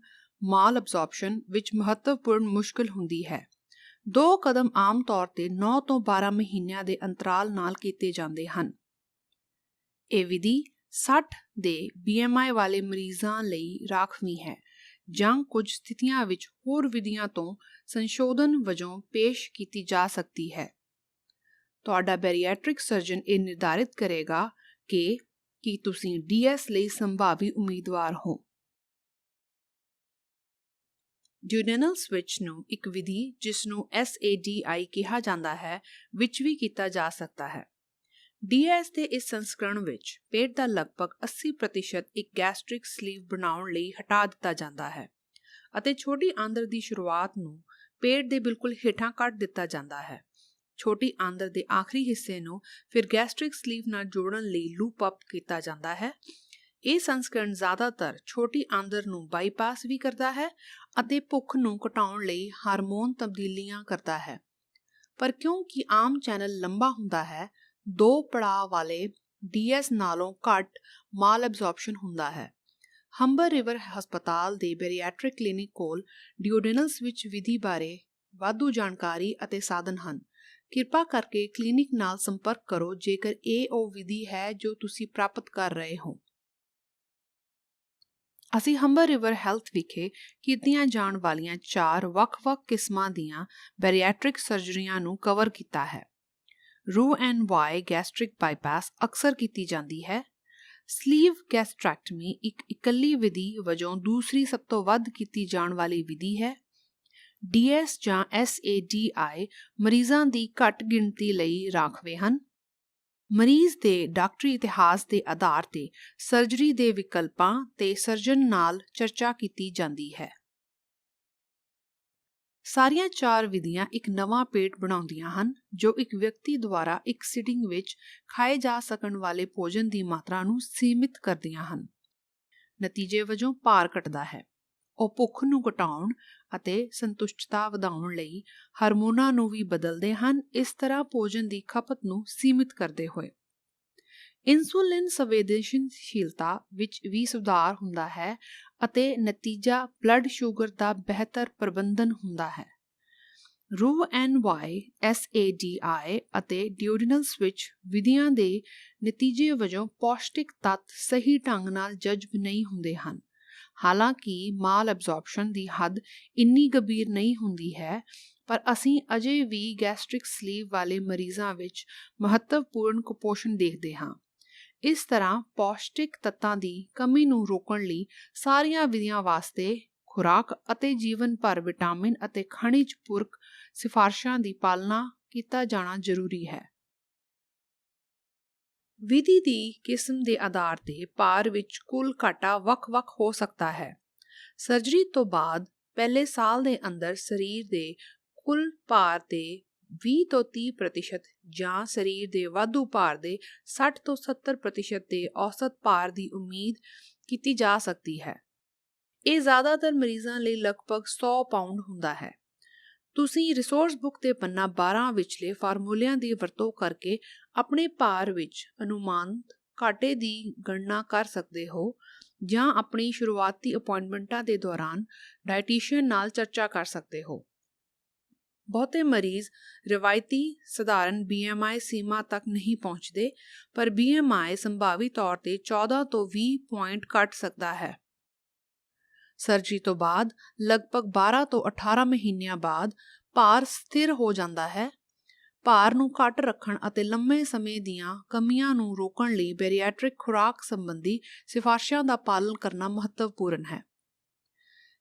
ਮਾਲ ਅਬਜ਼ੌਰਪਸ਼ਨ ਵਿੱਚ ਮਹੱਤਵਪੂਰਨ ਮੁਸ਼ਕਲ ਹੁੰਦੀ ਹੈ। ਦੋ ਕਦਮ ਆਮ ਤੌਰ ਤੇ 9 ਤੋਂ 12 ਮਹੀਨਿਆਂ ਦੇ ਅੰਤਰਾਲ ਨਾਲ ਕੀਤੇ ਜਾਂਦੇ ਹਨ। ਇਹ ਵਿਧੀ 60 ਦੇ BMI ਵਾਲੇ ਮਰੀਜ਼ਾਂ ਲਈ ਰਾਖਵੀਂ ਹੈ, ਜਾਂ ਕੁਝ ਸਥਿਤੀਆਂ ਵਿੱਚ ਹੋਰ ਵਿਧੀਆਂ ਤੋਂ ਸੰਸ਼ੋਧਨ ਵਜੋਂ ਪੇਸ਼ ਕੀਤੀ ਜਾ ਸਕਦੀ ਹੈ। ਤੁਹਾਡਾ ਬੈਰੀਐਟ੍ਰਿਕ ਸਰਜਨ ਇਹ ਨਿਰਧਾਰਿਤ ਕਰੇਗਾ ਕਿ ਕੀ ਤੁਸੀਂ ਡੀਐਸ ਲਈ ਸੰਭਾਵੀ ਉਮੀਦਵਾਰ ਹੋ। ਡਿਊਡੇਨਲ ਸਵਿਚ ਨੂੰ ਇੱਕ ਵਿਧੀ ਜਿਸ ਨੂੰ SADI ਕਿਹਾ ਜਾਂਦਾ ਹੈ, ਵਿੱਚ ਵੀ ਕੀਤਾ ਜਾ ਸਕਦਾ ਹੈ। ਡੀਐਸ ਦੇ ਇਸ ਸੰਸਕਰਣ ਵਿੱਚ ਪੇਟ ਦਾ ਲਗਭਗ 80% ਇੱਕ ਗੈਸਟ੍ਰਿਕ ਸਲੀਵ ਬਣਾਉਣ ਲਈ ਹਟਾ ਦਿੱਤਾ ਜਾਂਦਾ ਹੈ ਅਤੇ ਛੋਟੀ ਆਂਦਰ ਦੀ ਸ਼ੁਰੂਆਤ ਨੂੰ ਪੇਟ ਦੇ ਬਿਲਕੁਲ ਹੇਠਾਂ ਕੱਟ ਦਿੱਤਾ ਜਾਂਦਾ ਹੈ। ਛੋਟੀ ਆਂਦਰ ਦੇ ਆਖਰੀ ਹਿੱਸੇ ਨੂੰ ਫਿਰ ਗੈਸਟ੍ਰਿਕ ਸਲੀਵ ਨਾਲ ਜੋੜਨ ਲਈ ਲੂਪ ਅਪ ਕੀਤਾ ਜਾਂਦਾ ਹੈ ਇਹ ਸੰਸਕਰਣ ਜ਼ਿਆਦਾਤਰ ਛੋਟੀ ਆਂਦਰ ਨੂੰ ਬਾਈਪਾਸ ਵੀ ਕਰਦਾ ਹੈ ਅਤੇ ਭੁੱਖ ਨੂੰ ਘਟਾਉਣ ਲਈ ਹਾਰਮੋਨ ਤਬਦੀਲੀਆਂ ਕਰਦਾ ਹੈ। ਪਰ ਕਿਉਂਕਿ ਆਮ ਚੈਨਲ ਲੰਬਾ ਹੁੰਦਾ ਹੈ, ਦੋ ਪੜਾਅ ਵਾਲੇ ਡੀਐਸ ਨਾਲੋਂ ਘੱਟ ਮਾਲ ਐਬਜ਼ੌਰਪਸ਼ਨ ਹੁੰਦਾ ਹੈ। ਹੰਬਰ ਰਿਵਰ ਹਸਪਤਾਲ ਦੇ ਬੈਰੀਐਟ੍ਰਿਕ ਕਲੀਨਿਕ ਕੋਲ ਡਿਓਡੇਨਲ ਵਿੱਚ ਵਿਧੀ ਬਾਰੇ ਵਾਧੂ ਜਾਣਕਾਰੀ ਅਤੇ ਸਾਧਨ ਹਨ। ਕਿਰਪਾ ਕਰਕੇ ਕਲੀਨਿਕ ਨਾਲ ਸੰਪਰਕ ਕਰੋ ਜੇਕਰ ਇਹ ਉਹ ਵਿਧੀ ਹੈ ਜੋ ਤੁਸੀਂ ਪ੍ਰਾਪਤ ਕਰ ਰਹੇ ਹੋ। ਅਸੀਂ ਹੰਬਰ ਰਿਵਰ ਹੈਲਥ ਵਿਖੇ ਕੀਤੀਆਂ ਜਾਣ ਵਾਲੀਆਂ ਚਾਰ ਵੱਖ-ਵੱਖ ਕਿਸਮਾਂ ਦੀਆਂ ਬੈਰੀਐਟ੍ਰਿਕ ਸਰਜਰੀਆਂ ਨੂੰ ਕਵਰ ਕੀਤਾ ਹੈ। ਰੂ ਐਂਡ ਵਾਈ ਗੈਸਟ੍ਰਿਕ ਬਾਈਪਾਸ ਅਕਸਰ ਕੀਤੀ ਜਾਂਦੀ ਹੈ। ਸਲੀਵ ਗੈਸਟ੍ਰੈਕਟਮੀ ਇੱਕ ਇਕੱਲੀ ਵਿਧੀ ਵਜੋਂ ਦੂਸਰੀ ਸਭ ਤੋਂ ਵੱਧ ਕੀਤੀ ਜਾਣ ਵਾਲੀ ਵਿਧੀ ਹੈ। DS ਜਾਂ SADI ਮਰੀਜ਼ਾਂ ਦੀ ਘੱਟ ਗਿਣਤੀ ਲਈ ਰਾਖਵੇਂ ਹਨ। ਮਰੀਜ਼ ਦੇ ਡਾਕਟਰੀ ਇਤਿਹਾਸ ਦੇ ਆਧਾਰ ਤੇ ਸਰਜਰੀ ਦੇ ਵਿਕਲਪਾਂ ਤੇ ਸਰਜਨ ਨਾਲ ਚਰਚਾ ਕੀਤੀ ਜਾਂਦੀ ਹੈ। ਸਾਰੀਆਂ ਚਾਰ ਵਿਧੀਆਂ ਇੱਕ ਨਵਾਂ ਪੇਟ ਬਣਾਉਂਦੀਆਂ ਹਨ, ਜੋ ਇੱਕ ਵਿਅਕਤੀ ਦੁਆਰਾ ਇੱਕ ਸਿਟਿੰਗ ਵਿੱਚ ਖਾਏ ਜਾ ਸਕਣ ਵਾਲੇ ਭੋਜਨ ਦੀ ਮਾਤਰਾ ਨੂੰ ਸੀਮਿਤ ਕਰਦੀਆਂ ਹਨ। ਨਤੀਜੇ ਵਜੋਂ ਭਾਰ ਘਟਦਾ ਹੈ। ਉਹ ਭੁੱਖ ਨੂੰ ਘਟਾਉਣ ਅਤੇ ਸੰਤੁਸ਼ਟਤਾ ਵਧਾਉਣ ਲਈ ਹਾਰਮੋਨਾਂ ਨੂੰ ਵੀ ਬਦਲਦੇ ਹਨ, ਇਸ ਤਰ੍ਹਾਂ ਭੋਜਨ ਦੀ ਖਪਤ ਨੂੰ ਸੀਮਿਤ ਕਰਦੇ ਹੋਏ। ਇਨਸੂਲਿਨ ਸੰਵੇਦਨਸ਼ੀਲਤਾ ਵਿੱਚ ਵੀ ਸੁਧਾਰ ਹੁੰਦਾ ਹੈ ਅਤੇ ਨਤੀਜਾ ਬਲੱਡ ਸ਼ੂਗਰ ਦਾ ਬਿਹਤਰ ਪ੍ਰਬੰਧਨ ਹੁੰਦਾ ਹੈ। ਰੂ en Y, S A D I ਅਤੇ ਡਿਊਡਿਨਲ ਸਵਿਚ ਵਿਧੀਆਂ ਦੇ ਨਤੀਜੇ ਵਜੋਂ ਪੌਸ਼ਟਿਕ ਤੱਤ ਸਹੀ ਢੰਗ ਨਾਲ ਜਜ਼ਬ ਨਹੀਂ ਹੁੰਦੇ ਹਨ। ਹਾਲਾਂਕਿ ਮਾਲ ਐਬਜ਼ੌਰਪਸ਼ਨ ਦੀ ਹੱਦ ਇੰਨੀ ਗੰਭੀਰ ਨਹੀਂ ਹੁੰਦੀ ਹੈ, ਪਰ ਅਸੀਂ ਅਜੇ ਵੀ ਗੈਸਟ੍ਰਿਕ ਸਲੀਵ ਵਾਲੇ ਮਰੀਜ਼ਾਂ ਵਿੱਚ ਮਹੱਤਵਪੂਰਨ ਕੁਪੋਸ਼ਣ ਦੇਖਦੇ ਹਾਂ। ਇਸ ਤਰ੍ਹਾਂ ਪੌਸ਼ਟਿਕ ਤੱਤਾਂ ਦੀ ਕਮੀ ਨੂੰ ਰੋਕਣ ਲਈ ਸਾਰੀਆਂ ਵਿਧੀਆਂ ਵਾਸਤੇ ਖੁਰਾਕ ਅਤੇ ਜੀਵਨ ਭਰ ਵਿਟਾਮਿਨ ਅਤੇ ਖਣਿਜ ਪੂਰਕ ਸਿਫਾਰਸ਼ਾਂ ਦੀ ਪਾਲਣਾ ਕੀਤਾ ਜਾਣਾ ਜ਼ਰੂਰੀ ਹੈ। ਵਿਧੀ ਦੀ ਕਿਸਮ ਦੇ ਆਧਾਰ ਤੇ ਭਾਰ ਵਿੱਚ ਕੁੱਲ ਘਾਟਾ ਵੱਖ-ਵੱਖ ਹੋ ਸਕਦਾ ਹੈ। ਸਰਜਰੀ ਤੋਂ ਬਾਅਦ ਪਹਿਲੇ ਸਾਲ ਦੇ ਅੰਦਰ ਸਰੀਰ ਦੇ ਕੁੱਲ ਭਾਰ ਦੇ 20 ਤੋਂ 30% ਜਾਂ ਸਰੀਰ ਦੇ ਵਾਧੂ ਭਾਰ ਦੇ 60 ਤੋਂ 70% ਦੇ ਔਸਤ ਭਾਰ ਦੀ ਉਮੀਦ ਕੀਤੀ ਜਾ ਸਕਦੀ ਹੈ। ਇਹ ਜ਼ਿਆਦਾਤਰ ਮਰੀਜ਼ਾਂ ਲਈ ਲਗਭਗ 100 ਪਾਉਂਡ ਹੁੰਦਾ ਹੈ। ਤੁਸੀਂ ਰਿਸੋਰਸ ਬੁੱਕ ਦੇ ਪੰਨਾ 12 ਵਿਚਲੇ ਫਾਰਮੂਲਿਆਂ ਦੀ ਵਰਤੋਂ ਕਰਕੇ ਆਪਣੇ ਭਾਰ ਵਿੱਚ ਅਨੁਮਾਨਿਤ ਘਾਟੇ ਦੀ ਗਣਨਾ ਕਰ ਸਕਦੇ ਹੋ ਜਾਂ ਆਪਣੀ ਸ਼ੁਰੂਆਤੀ ਅਪਾਇੰਟਮੈਂਟਾਂ ਦੇ ਦੌਰਾਨ ਡਾਈਟੀਸ਼ੀਅਨ ਨਾਲ ਚਰਚਾ ਕਰ ਸਕਦੇ ਹੋ। ਬਹੁਤੇ ਮਰੀਜ਼ ਰਵਾਇਤੀ ਸਧਾਰਨ BMI ਸੀਮਾ ਤੱਕ ਨਹੀਂ ਪਹੁੰਚਦੇ, ਪਰ BMI ਸੰਭਾਵੀ ਤੌਰ ਤੇ 14 ਤੋਂ 20 ਪੁਆਇੰਟ ਘਟ ਸਕਦਾ ਹੈ। ਸਰਜਰੀ ਤੋਂ ਬਾਅਦ, ਲਗਭਗ 12 ਤੋਂ 18 ਮਹੀਨਿਆਂ ਬਾਅਦ, ਭਾਰ ਸਥਿਰ ਹੋ ਜਾਂਦਾ ਹੈ। ਭਾਰ ਨੂੰ ਘੱਟ ਰੱਖਣ ਅਤੇ ਲੰਮੇ ਸਮੇਂ ਦੀਆਂ ਕਮੀਆਂ ਨੂੰ ਰੋਕਣ ਲਈ ਬੈਰੀਐਟ੍ਰਿਕ ਖੁਰਾਕ ਸੰਬੰਧੀ ਸਿਫਾਰਸ਼ਾਂ ਦਾ ਪਾਲਣ ਕਰਨਾ ਮਹੱਤਵਪੂਰਨ ਹੈ।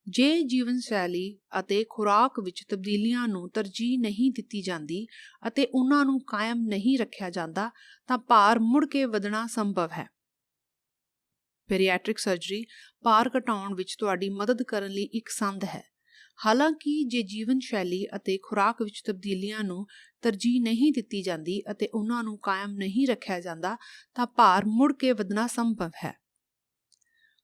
ਜੇ ਜੀਵਨ ਸ਼ੈਲੀ ਅਤੇ ਖੁਰਾਕ ਵਿੱਚ ਤਬਦੀਲੀਆਂ ਨੂੰ ਤਰਜੀਹ ਨਹੀਂ ਦਿੱਤੀ ਜਾਂਦੀ ਅਤੇ ਉਹਨਾਂ ਨੂੰ ਕਾਇਮ ਨਹੀਂ ਰੱਖਿਆ ਜਾਂਦਾ, ਤਾਂ ਭਾਰ ਮੁੜ ਕੇ ਵਧਣਾ ਸੰਭਵ ਹੈ। ਬੈਰੀਐਟ੍ਰਿਕ ਸਰਜਰੀ ਭਾਰ ਘਟਾਉਣ ਵਿੱਚ ਤੁਹਾਡੀ ਮਦਦ ਕਰਨ ਲਈ ਇੱਕ ਸੰਦ ਹੈ। ਹਾਲਾਂਕਿ, ਜੇ ਜੀਵਨ ਸ਼ੈਲੀ ਅਤੇ ਖੁਰਾਕ ਵਿੱਚ ਤਬਦੀਲੀਆਂ ਨੂੰ ਤਰਜੀਹ ਨਹੀਂ ਦਿੱਤੀ ਜਾਂਦੀ ਅਤੇ ਉਹਨਾਂ ਨੂੰ ਕਾਇਮ ਨਹੀਂ ਰੱਖਿਆ ਜਾਂਦਾ, ਤਾਂ ਭਾਰ ਮੁੜ ਕੇ ਵਧਣਾ ਸੰਭਵ ਹੈ।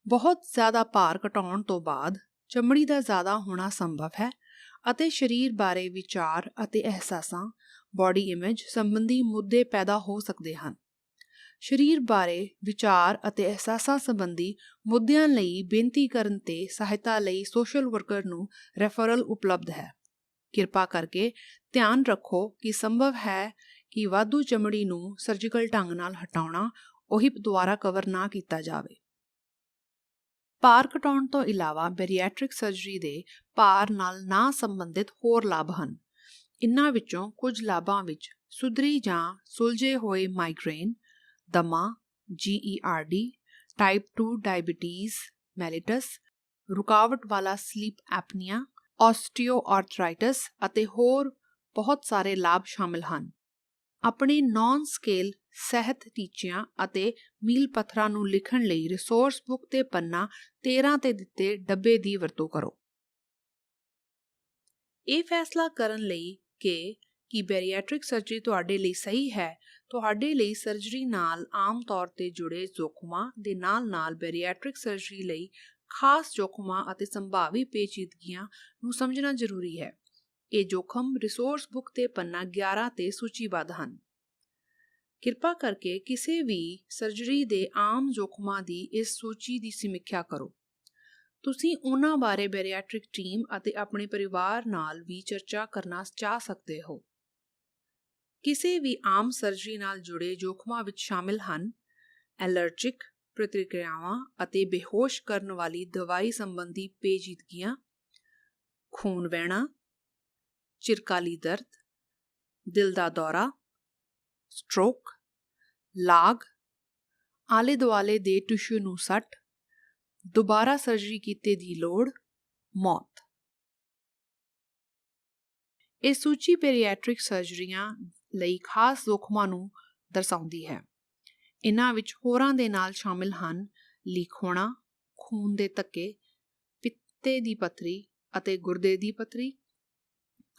ਬਹੁਤ ਜ਼ਿਆਦਾ ਭਾਰ ਘਟਾਉਣ ਤੋਂ ਬਾਅਦ ਚਮੜੀ ਦਾ ਜ਼ਿਆਦਾ ਹੋਣਾ ਸੰਭਵ ਹੈ ਅਤੇ ਸਰੀਰ ਬਾਰੇ ਵਿਚਾਰ ਅਤੇ ਅਹਿਸਾਸਾਂ ਬਾਡੀ ਇਮੇਜ ਸੰਬੰਧੀ ਮੁੱਦੇ ਪੈਦਾ ਹੋ ਸਕਦੇ ਹਨ। ਸਰੀਰ ਬਾਰੇ ਵਿਚਾਰ ਅਤੇ ਅਹਿਸਾਸਾਂ ਸੰਬੰਧੀ ਮੁੱਦਿਆਂ ਲਈ ਬੇਨਤੀ ਕਰਨ ਤੇ ਸਹਾਇਤਾ ਲਈ ਸੋਸ਼ਲ ਵਰਕਰ ਨੂੰ ਰੈਫਰਲ ਉਪਲਬਧ ਹੈ। ਕਿਰਪਾ ਕਰਕੇ ਧਿਆਨ ਰੱਖੋ ਕਿ ਸੰਭਵ ਹੈ ਕਿ ਵਾਧੂ ਚਮੜੀ ਨੂੰ ਸਰਜੀਕਲ ਢੰਗ ਨਾਲ ਹਟਾਉਣਾ ਉਹੀ ਦੁਆਰਾ ਕਵਰ ਨਾ ਕੀਤਾ ਜਾਵੇ। ਭਾਰ ਘਟਾਉਣ ਤੋਂ ਇਲਾਵਾ ਬੈਰੀਐਟ੍ਰਿਕ ਸਰਜਰੀ ਦੇ ਭਾਰ ਨਾਲ ਨਾ ਸੰਬੰਧਿਤ ਹੋਰ ਲਾਭ ਹਨ। ਇਨ੍ਹਾਂ ਵਿੱਚੋਂ ਕੁਝ ਲਾਭਾਂ ਵਿੱਚ ਸੁਧਰੀ ਜਾਂ ਸੁਲਝੇ ਹੋਏ ਮਾਈਗ੍ਰੇਨ ਦਮਾ GERD ਟਾਈਪ 2 ਡਾਇਬੀਟੀਜ਼ ਮੈਲਿਟਸ ਰੁਕਾਵਟ ਵਾਲਾ ਸਲੀਪ ਐਪਨੀਆ ਆਸਟੀਓਆਰਥਰਾਈਟਿਸ ਅਤੇ ਹੋਰ ਬਹੁਤ ਸਾਰੇ ਲਾਭ ਸ਼ਾਮਿਲ ਹਨ। ਆਪਣੇ ਨਾਨ ਸਕੇਲ ਸਿਹਤ ਟੀਚਿਆਂ ਅਤੇ ਮੀਲ ਪੱਥਰਾਂ ਨੂੰ ਲਿਖਣ ਲਈ ਰਿਸੋਰਸ ਬੁੱਕ ਤੇ ਪੰਨਾ 13 ਤੇ ਦਿੱਤੇ ਡੱਬੇ ਦੀ ਵਰਤੋਂ ਕਰੋ। ਇਹ ਫੈਸਲਾ ਕਰਨ ਲਈ ਕਿ ਕੀ ਬੈਰੀਐਟ੍ਰਿਕ ਸਰਜਰੀ ਤੁਹਾਡੇ ਲਈ ਸਹੀ ਹੈ ਤੁਹਾਡੇ ਲਈ ਸਰਜਰੀ ਨਾਲ ਆਮ ਤੌਰ ਤੇ ਜੁੜੇ ਜੋਖਮਾਂ ਦੇ ਨਾਲ-ਨਾਲ ਬੈਰੀਐਟ੍ਰਿਕ ਸਰਜਰੀ ਲਈ ਖਾਸ ਜੋਖਮਾਂ ਅਤੇ ਸੰਭਾਵੀ ਪੇਚੀਦਗੀਆਂ ਨੂੰ ਸਮਝਣਾ ਜ਼ਰੂਰੀ ਹੈ। ਇਹ ਜੋਖਮ ਰਿਸੋਰਸ ਬੁੱਕ ਤੇ ਪੰਨਾ 11 ਤੇ ਸੂਚੀਬੱਧ ਹਨ। ਕਿਰਪਾ ਕਰਕੇ ਕਿਸੇ ਵੀ ਸਰਜਰੀ ਦੇ ਆਮ ਜੋਖਮਾਂ ਦੀ ਇਸ ਸੂਚੀ ਦੀ ਸਮੀਖਿਆ ਕਰੋ। ਤੁਸੀਂ ਉਹਨਾਂ ਬਾਰੇ ਬੈਰੀਐਟ੍ਰਿਕ ਟੀਮ ਅਤੇ ਆਪਣੇ ਪਰਿਵਾਰ ਨਾਲ ਵੀ ਚਰਚਾ ਕਰਨਾ ਚਾਹ ਸਕਦੇ ਹੋ। ਕਿਸੇ ਵੀ ਆਮ ਸਰਜਰੀ ਨਾਲ ਜੁੜੇ ਜੋਖਮਾਂ ਵਿੱਚ ਸ਼ਾਮਿਲ ਹਨ। ਐਲਰਜਿਕ ਪ੍ਰਤੀਕਿਰਿਆਵਾਂ ਅਤੇ ਬੇਹੋਸ਼ ਕਰਨ ਵਾਲੀ ਦਵਾਈ ਸੰਬੰਧੀ ਪੇਚੀਦਗੀਆਂ, ਖੂਨ ਵਹਿਣਾ, ਚਿਰਕਾਲੀ ਦਰਦ, ਦਿਲ ਦਾ ਦੌਰਾ ਸਟ੍ਰੋਕ ਲਾਗ ਆਲੇ ਦੁਆਲੇ ਦੇ ਟਿਸ਼ੂ ਨੂੰ ਸੱਟ, ਦੁਬਾਰਾ ਸਰਜਰੀ ਕੀਤੇ ਦੀ ਲੋੜ, ਮੌਤ। ਇਹ ਸੂਚੀ ਪੀਰੀਆਟ੍ਰਿਕ ਸਰਜਰੀਆਂ ਲਈ ਖਾਸ ਜ਼ੋਖਮਾਂ ਨੂੰ ਦਰਸਾਉਂਦੀ ਹੈ। ਇਨ੍ਹਾਂ ਵਿੱਚ ਹੋਰਾਂ ਦੇ ਨਾਲ ਸ਼ਾਮਿਲ ਹਨ ਲੀਕ ਹੋਣਾ ਖੂਨ ਦੇ ਤੱਕੇ ਪਿੱਤੇ ਦੀ ਪੱਥਰੀ ਅਤੇ ਗੁਰਦੇ ਦੀ ਪੱਥਰੀ।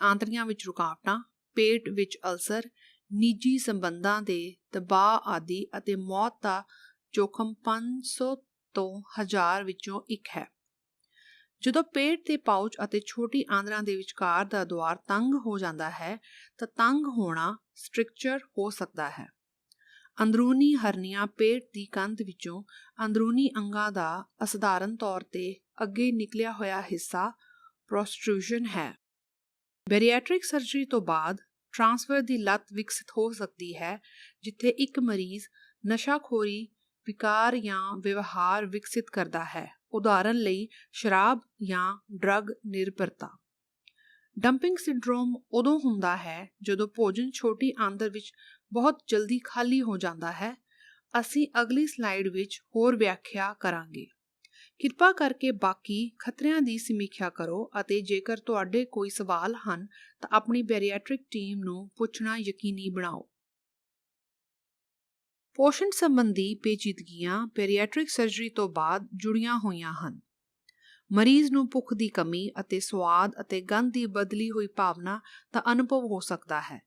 ਆਂਤੜੀਆਂ ਵਿੱਚ ਰੁਕਾਵਟਾਂ, ਪੇਟ ਵਿੱਚ ਅਲਸਰ, ਨਿੱਜੀ ਸੰਬੰਧਾਂ ਦੇ ਦਬਾਅ ਆਦਿ ਅਤੇ ਮੌਤ ਦਾ ਜੋਖਮ 500 ਤੋਂ 1000 ਵਿੱਚੋਂ ਇੱਕ ਹੈ। ਜਦੋਂ ਪੇਟ ਦੇ ਪਾਉਚ ਅਤੇ ਛੋਟੀ ਆਂਦਰਾਂ ਦੇ ਵਿਚਕਾਰ ਦਾ ਦੁਆਰ ਤੰਗ ਹੋ ਜਾਂਦਾ ਹੈ, ਤਾਂ ਤੰਗ ਹੋਣਾ ਸਟ੍ਰਕਚਰ ਹੋ ਸਕਦਾ ਹੈ। ਅੰਦਰੂਨੀ ਹਰਨੀਆਂ ਪੇਟ ਦੀ ਕੰਧ ਵਿੱਚੋਂ ਅੰਦਰੂਨੀ ਅੰਗਾਂ ਦਾ ਅਸਧਾਰਨ ਤੌਰ ਤੇ ਅੱਗੇ ਨਿਕਲਿਆ ਹੋਇਆ ਹਿੱਸਾ ਪ੍ਰੋਸਟ੍ਰੂਸ਼ਨ ਹੈ। ਬੈਰੀਐਟ੍ਰਿਕ ਸਰਜਰੀ ਤੋਂ ਬਾਅਦ ਟ੍ਰਾਂਸਫਰ ਦੀ ਲੱਤ ਵਿਕਸਿਤ ਹੋ ਸਕਦੀ ਹੈ, ਜਿੱਥੇ ਇੱਕ ਮਰੀਜ਼ ਨਸ਼ਾਖੋਰੀ, ਵਿਕਾਰ ਜਾਂ ਵਿਵਹਾਰ ਵਿਕਸਿਤ ਕਰਦਾ ਹੈ। ਉਦਾਹਰਨ ਲਈ ਸ਼ਰਾਬ ਜਾਂ ਡਰੱਗ ਨਿਰਭਰਤਾ। ਡੰਪਿੰਗ ਸਿੰਡਰੋਮ ਉਦੋਂ ਹੁੰਦਾ ਹੈ ਜਦੋਂ ਭੋਜਨ ਛੋਟੀ ਆਂਦਰ ਵਿੱਚ ਬਹੁਤ ਜਲਦੀ ਖਾਲੀ ਹੋ ਜਾਂਦਾ ਹੈ। ਅਸੀਂ ਅਗਲੀ ਸਲਾਈਡ ਵਿੱਚ ਹੋਰ ਵਿਆਖਿਆ ਕਰਾਂਗੇ। ਕਿਰਪਾ ਕਰਕੇ ਬਾਕੀ ਖਤਰਿਆਂ ਦੀ ਸਮੀਖਿਆ ਕਰੋ ਅਤੇ ਜੇਕਰ ਤੁਹਾਡੇ ਕੋਈ ਸਵਾਲ ਹਨ ਤਾਂ ਆਪਣੀ ਬੈਰੀਐਟ੍ਰਿਕ ਟੀਮ ਨੂੰ ਪੁੱਛਣਾ ਯਕੀਨੀ ਬਣਾਓ। ਪੋਸ਼ਣ ਸੰਬੰਧੀ ਪੇਚੀਦਗੀਆਂ ਬੈਰੀਐਟ੍ਰਿਕ ਸਰਜਰੀ ਤੋਂ ਬਾਅਦ ਜੁੜੀਆਂ ਹੋਈਆਂ ਹਨ। ਮਰੀਜ਼ ਨੂੰ ਭੁੱਖ ਦੀ ਕਮੀ ਅਤੇ ਸਵਾਦ ਅਤੇ ਗੰਧ ਦੀ ਬਦਲੀ ਹੋਈ ਭਾਵਨਾ ਦਾ ਅਨੁਭਵ ਹੋ ਸਕਦਾ ਹੈ।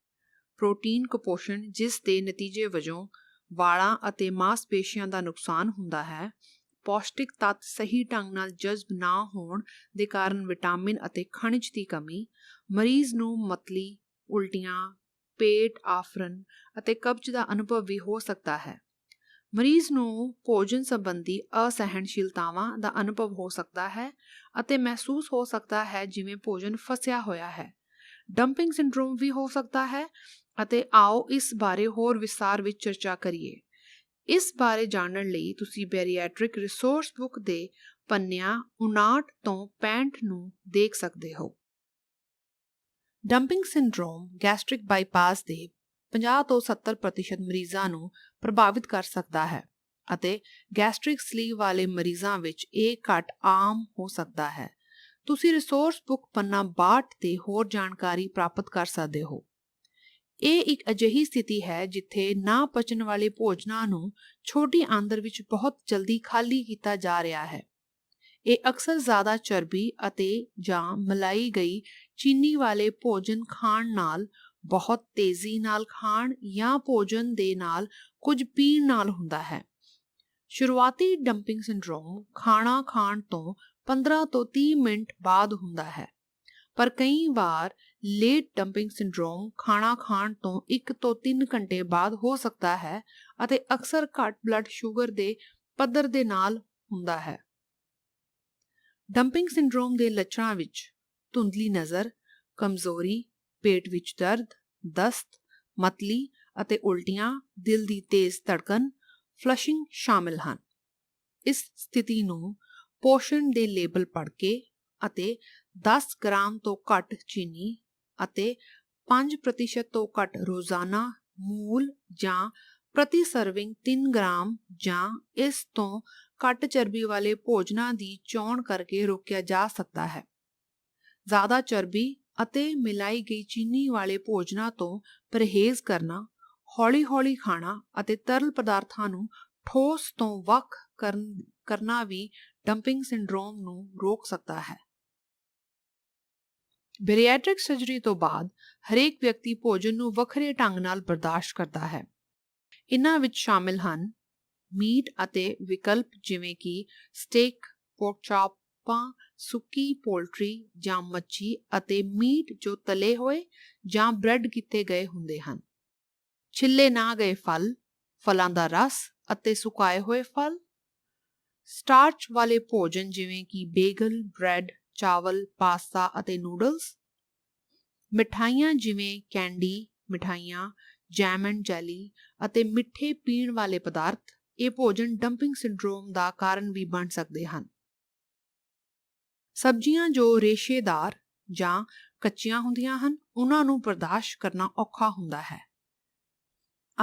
ਪ੍ਰੋਟੀਨ ਕੁਪੋਸ਼ਣ ਜਿਸ ਦੇ ਨਤੀਜੇ ਵਜੋਂ ਵਾਲਾਂ ਅਤੇ ਮਾਸਪੇਸ਼ੀਆਂ ਦਾ ਨੁਕਸਾਨ ਹੁੰਦਾ ਹੈ, ਪੌਸ਼ਟਿਕ ਤੱਤ ਸਹੀ ਢੰਗ ਨਾਲ ਜਜ਼ਬ ਨਾ ਹੋਣ ਦੇ ਕਾਰਨ ਵਿਟਾਮਿਨ ਅਤੇ ਖਣਿਜ ਦੀ ਕਮੀ, ਮਰੀਜ਼ ਨੂੰ ਮਤਲੀ, ਉਲਟੀਆਂ ਪੇਟ ਆਫਰਨ ਅਤੇ ਕਬਜ਼ ਦਾ ਅਨੁਭਵ ਵੀ ਹੋ ਸਕਦਾ ਹੈ। ਮਰੀਜ਼ ਨੂੰ ਭੋਜਨ ਸੰਬੰਧੀ ਅਸਹਿਣਸ਼ੀਲਤਾਵਾਂ ਦਾ ਅਨੁਭਵ ਹੋ ਸਕਦਾ ਹੈ ਅਤੇ ਮਹਿਸੂਸ ਹੋ ਸਕਦਾ ਹੈ ਜਿਵੇਂ ਭੋਜਨ ਫਸਿਆ ਹੋਇਆ ਹੈ। ਡੰਪਿੰਗ ਸਿੰਡਰੋਮ ਵੀ ਹੋ ਸਕਦਾ ਹੈ ਅਤੇ ਆਓ ਇਸ ਬਾਰੇ ਹੋਰ ਵਿਸਥਾਰ ਵਿੱਚ ਚਰਚਾ ਕਰੀਏ। ਇਸ ਬਾਰੇ ਜਾਣਨ ਲਈ ਤੁਸੀਂ ਬੈਰੀਐਟ੍ਰਿਕ ਰਿਸੋਰਸ ਬੁੱਕ ਦੇ ਪੰਨਿਆਂ 59 ਤੋਂ 65 ਨੂੰ ਦੇਖ ਸਕਦੇ ਹੋ। ਡੰਪਿੰਗ ਸਿੰਡਰੋਮ ਗੈਸਟ੍ਰਿਕ ਬਾਈਪਾਸ ਦੇ 50 ਤੋਂ 70% ਮਰੀਜ਼ਾਂ ਨੂੰ ਪ੍ਰਭਾਵਿਤ ਕਰ ਸਕਦਾ ਹੈ ਅਤੇ ਗੈਸਟ੍ਰਿਕ ਸਲੀਵ ਵਾਲੇ ਮਰੀਜ਼ਾਂ ਵਿੱਚ ਇਹ ਘੱਟ ਆਮ ਹੋ ਸਕਦਾ ਹੈ। ਤੁਸੀਂ ਰਿਸੋਰਸ ਬੁੱਕ ਪੰਨਾ 62 ਤੇ ਹੋਰ ਜਾਣਕਾਰੀ ਪ੍ਰਾਪਤ ਕਰ ਸਕਦੇ ਹੋ। ਇਹ ਇੱਕ ਅਜਿਹੀ ਸਥਿਤੀ ਹੈ ਜਿੱਥੇ ਨਾ ਪਚਣ ਵਾਲੇ ਭੋਜਨਾਂ ਨੂੰ ਛੋਟੀ ਆਂਦਰ ਵਿੱਚ ਬਹੁਤ ਜਲਦੀ ਖਾਲੀ ਕੀਤਾ ਜਾ ਰਿਹਾ ਹੈ। ਇਹ ਅਕਸਰ ਜ਼ਿਆਦਾ ਚਰਬੀ ਅਤੇ ਜਾਂ ਮਲਾਈ ਗਈ ਚੀਨੀ ਵਾਲੇ ਭੋਜਨ ਖਾਣ ਨਾਲ, ਬਹੁਤ ਤੇਜ਼ੀ ਨਾਲ ਖਾਣ ਜਾਂ ਭੋਜਨ ਦੇ ਨਾਲ ਕੁਝ ਪੀਣ ਨਾਲ ਹੁੰਦਾ ਹੈ। ਸ਼ੁਰੂਆਤੀ ਡੰਪਿੰਗ ਸਿੰਡਰੋਮ ਖਾਣਾ ਖਾਣ ਤੋਂ 15 ਤੋਂ 30 ਮਿੰਟ ਬਾਅਦ ਹੁੰਦਾ ਹੈ। ਪਰ ਕਈ ਵਾਰ ਲੇਟ ਡੰਪਿੰਗ ਸਿੰਡਰੋਮ ਖਾਣਾ ਖਾਣ ਤੋਂ 1 ਤੋਂ 3 ਘੰਟੇ ਬਾਅਦ ਹੋ ਸਕਦਾ ਹੈ ਅਤੇ ਅਕਸਰ ਘੱਟ ਬਲੱਡ ਸ਼ੂਗਰ ਦੇ ਪੱਧਰ ਦੇ ਨਾਲ ਹੁੰਦਾ ਹੈ। ਡੰਪਿੰਗ ਸਿੰਡਰੋਮ ਦੇ ਲੱਛਣਾਂ ਵਿੱਚ ਧੁੰਦਲੀ ਨਜ਼ਰ, ਕਮਜ਼ੋਰੀ, ਪੇਟ ਵਿੱਚ ਦਰਦ, ਦਸਤ, ਮਤਲੀ ਅਤੇ ਉਲਟੀਆਂ, ਦਿਲ ਦੀ ਤੇਜ਼ ਧੜਕਨ ਫਲਸ਼ਿੰਗ ਸ਼ਾਮਿਲ ਹਨ। ਇਸ ਸਥਿਤੀ ਨੂੰ ਪੋਸ਼ਣ ਦੇ ਲੇਬਲ ਪੜ੍ਹ ਕੇ ਅਤੇ 10 ਗ੍ਰਾਮ ਤੋਂ ਘੱਟ ਚੀਨੀ ਅਤੇ 5% ਤੋਂ ਘੱਟ ਰੋਜ਼ਾਨਾ ਮੂਲ ਜਾਂ ਪ੍ਰਤੀ ਸਰਵਿੰਗ 3 ਗ੍ਰਾਮ ਜਾਂ ਇਸ ਤੋਂ ਘੱਟ ਚਰਬੀ ਵਾਲੇ ਭੋਜਨਾਂ ਦੀ ਚੋਣ ਕਰਕੇ ਰੋਕਿਆ ਜਾ ਸਕਦਾ ਹੈ। ਜ਼ਿਆਦਾ ਚਰਬੀ ਅਤੇ ਮਿਲਾਈ ਗਈ ਚੀਨੀ ਵਾਲੇ ਭੋਜਨਾਂ ਤੋਂ ਪਰਹੇਜ਼ ਕਰਨਾ, ਹੌਲੀ-ਹੌਲੀ ਖਾਣਾ ਅਤੇ ਤਰਲ ਪਦਾਰਥਾਂ ਨੂੰ ਠੋਸ ਤੋਂ ਵੱਖ ਕਰਨਾ ਵੀ ਡੰਪਿੰਗ ਸਿੰਡਰੋਮ ਨੂੰ ਰੋਕ ਸਕਦਾ ਹੈ। ਬੈਰੀਐਟ੍ਰਿਕ ਸਰਜਰੀ ਤੋਂ ਬਾਅਦ ਹਰੇਕ ਵਿਅਕਤੀ ਭੋਜਨ ਨੂੰ ਵੱਖਰੇ ਢੰਗ ਨਾਲ ਬਰਦਾਸ਼ਤ ਕਰਦਾ ਹੈ। ਇਨ੍ਹਾਂ ਵਿੱਚ ਸ਼ਾਮਿਲ ਹਨ ਮੀਟ ਅਤੇ ਵਿਕਲਪ ਜਿਵੇਂ ਕਿ ਸਟੇਕ ਪੋਰਕ ਚਾਪਾਂ ਸੁੱਕੀ ਪੋਲਟਰੀ ਜਾਂ ਮੱਛੀ ਅਤੇ ਮੀਟ ਜੋ ਤਲੇ ਹੋਏ ਜਾਂ ਬ੍ਰੈਡ ਕੀਤੇ ਗਏ ਹੁੰਦੇ ਹਨ। ਛਿੱਲੇ ਨਾ ਗਏ ਫਲ, ਫਲਾਂ ਦਾ ਰਸ ਅਤੇ ਸੁਕਾਏ ਹੋਏ ਫਲ। ਸਟਾਰਚ ਵਾਲੇ ਭੋਜਨ ਜਿਵੇਂ ਕਿ ਬੇਗਲ, ਬ੍ਰੈਡ, ਚਾਵਲ, ਪਾਸਤਾ ਅਤੇ ਨੂਡਲਸ। ਮਿਠਾਈਆਂ ਜਿਵੇਂ ਕੈਂਡੀ, ਮਿਠਾਈਆਂ, ਜੈਮ ਐਂਡ ਜੈਲੀ ਅਤੇ ਮਿੱਠੇ ਪੀਣ ਵਾਲੇ ਪਦਾਰਥ। ਇਹ ਭੋਜਨ ਡੰਪਿੰਗ ਸਿੰਡਰੋਮ ਦਾ ਕਾਰਨ ਵੀ ਬਣ ਸਕਦੇ ਹਨ। ਸਬਜ਼ੀਆਂ ਜੋ ਰੇਸ਼ੇਦਾਰ ਜਾਂ ਕੱਚੀਆਂ ਹੁੰਦੀਆਂ ਹਨ, ਉਹਨਾਂ ਨੂੰ ਬਰਦਾਸ਼ਤ ਕਰਨਾ ਔਖਾ ਹੁੰਦਾ ਹੈ।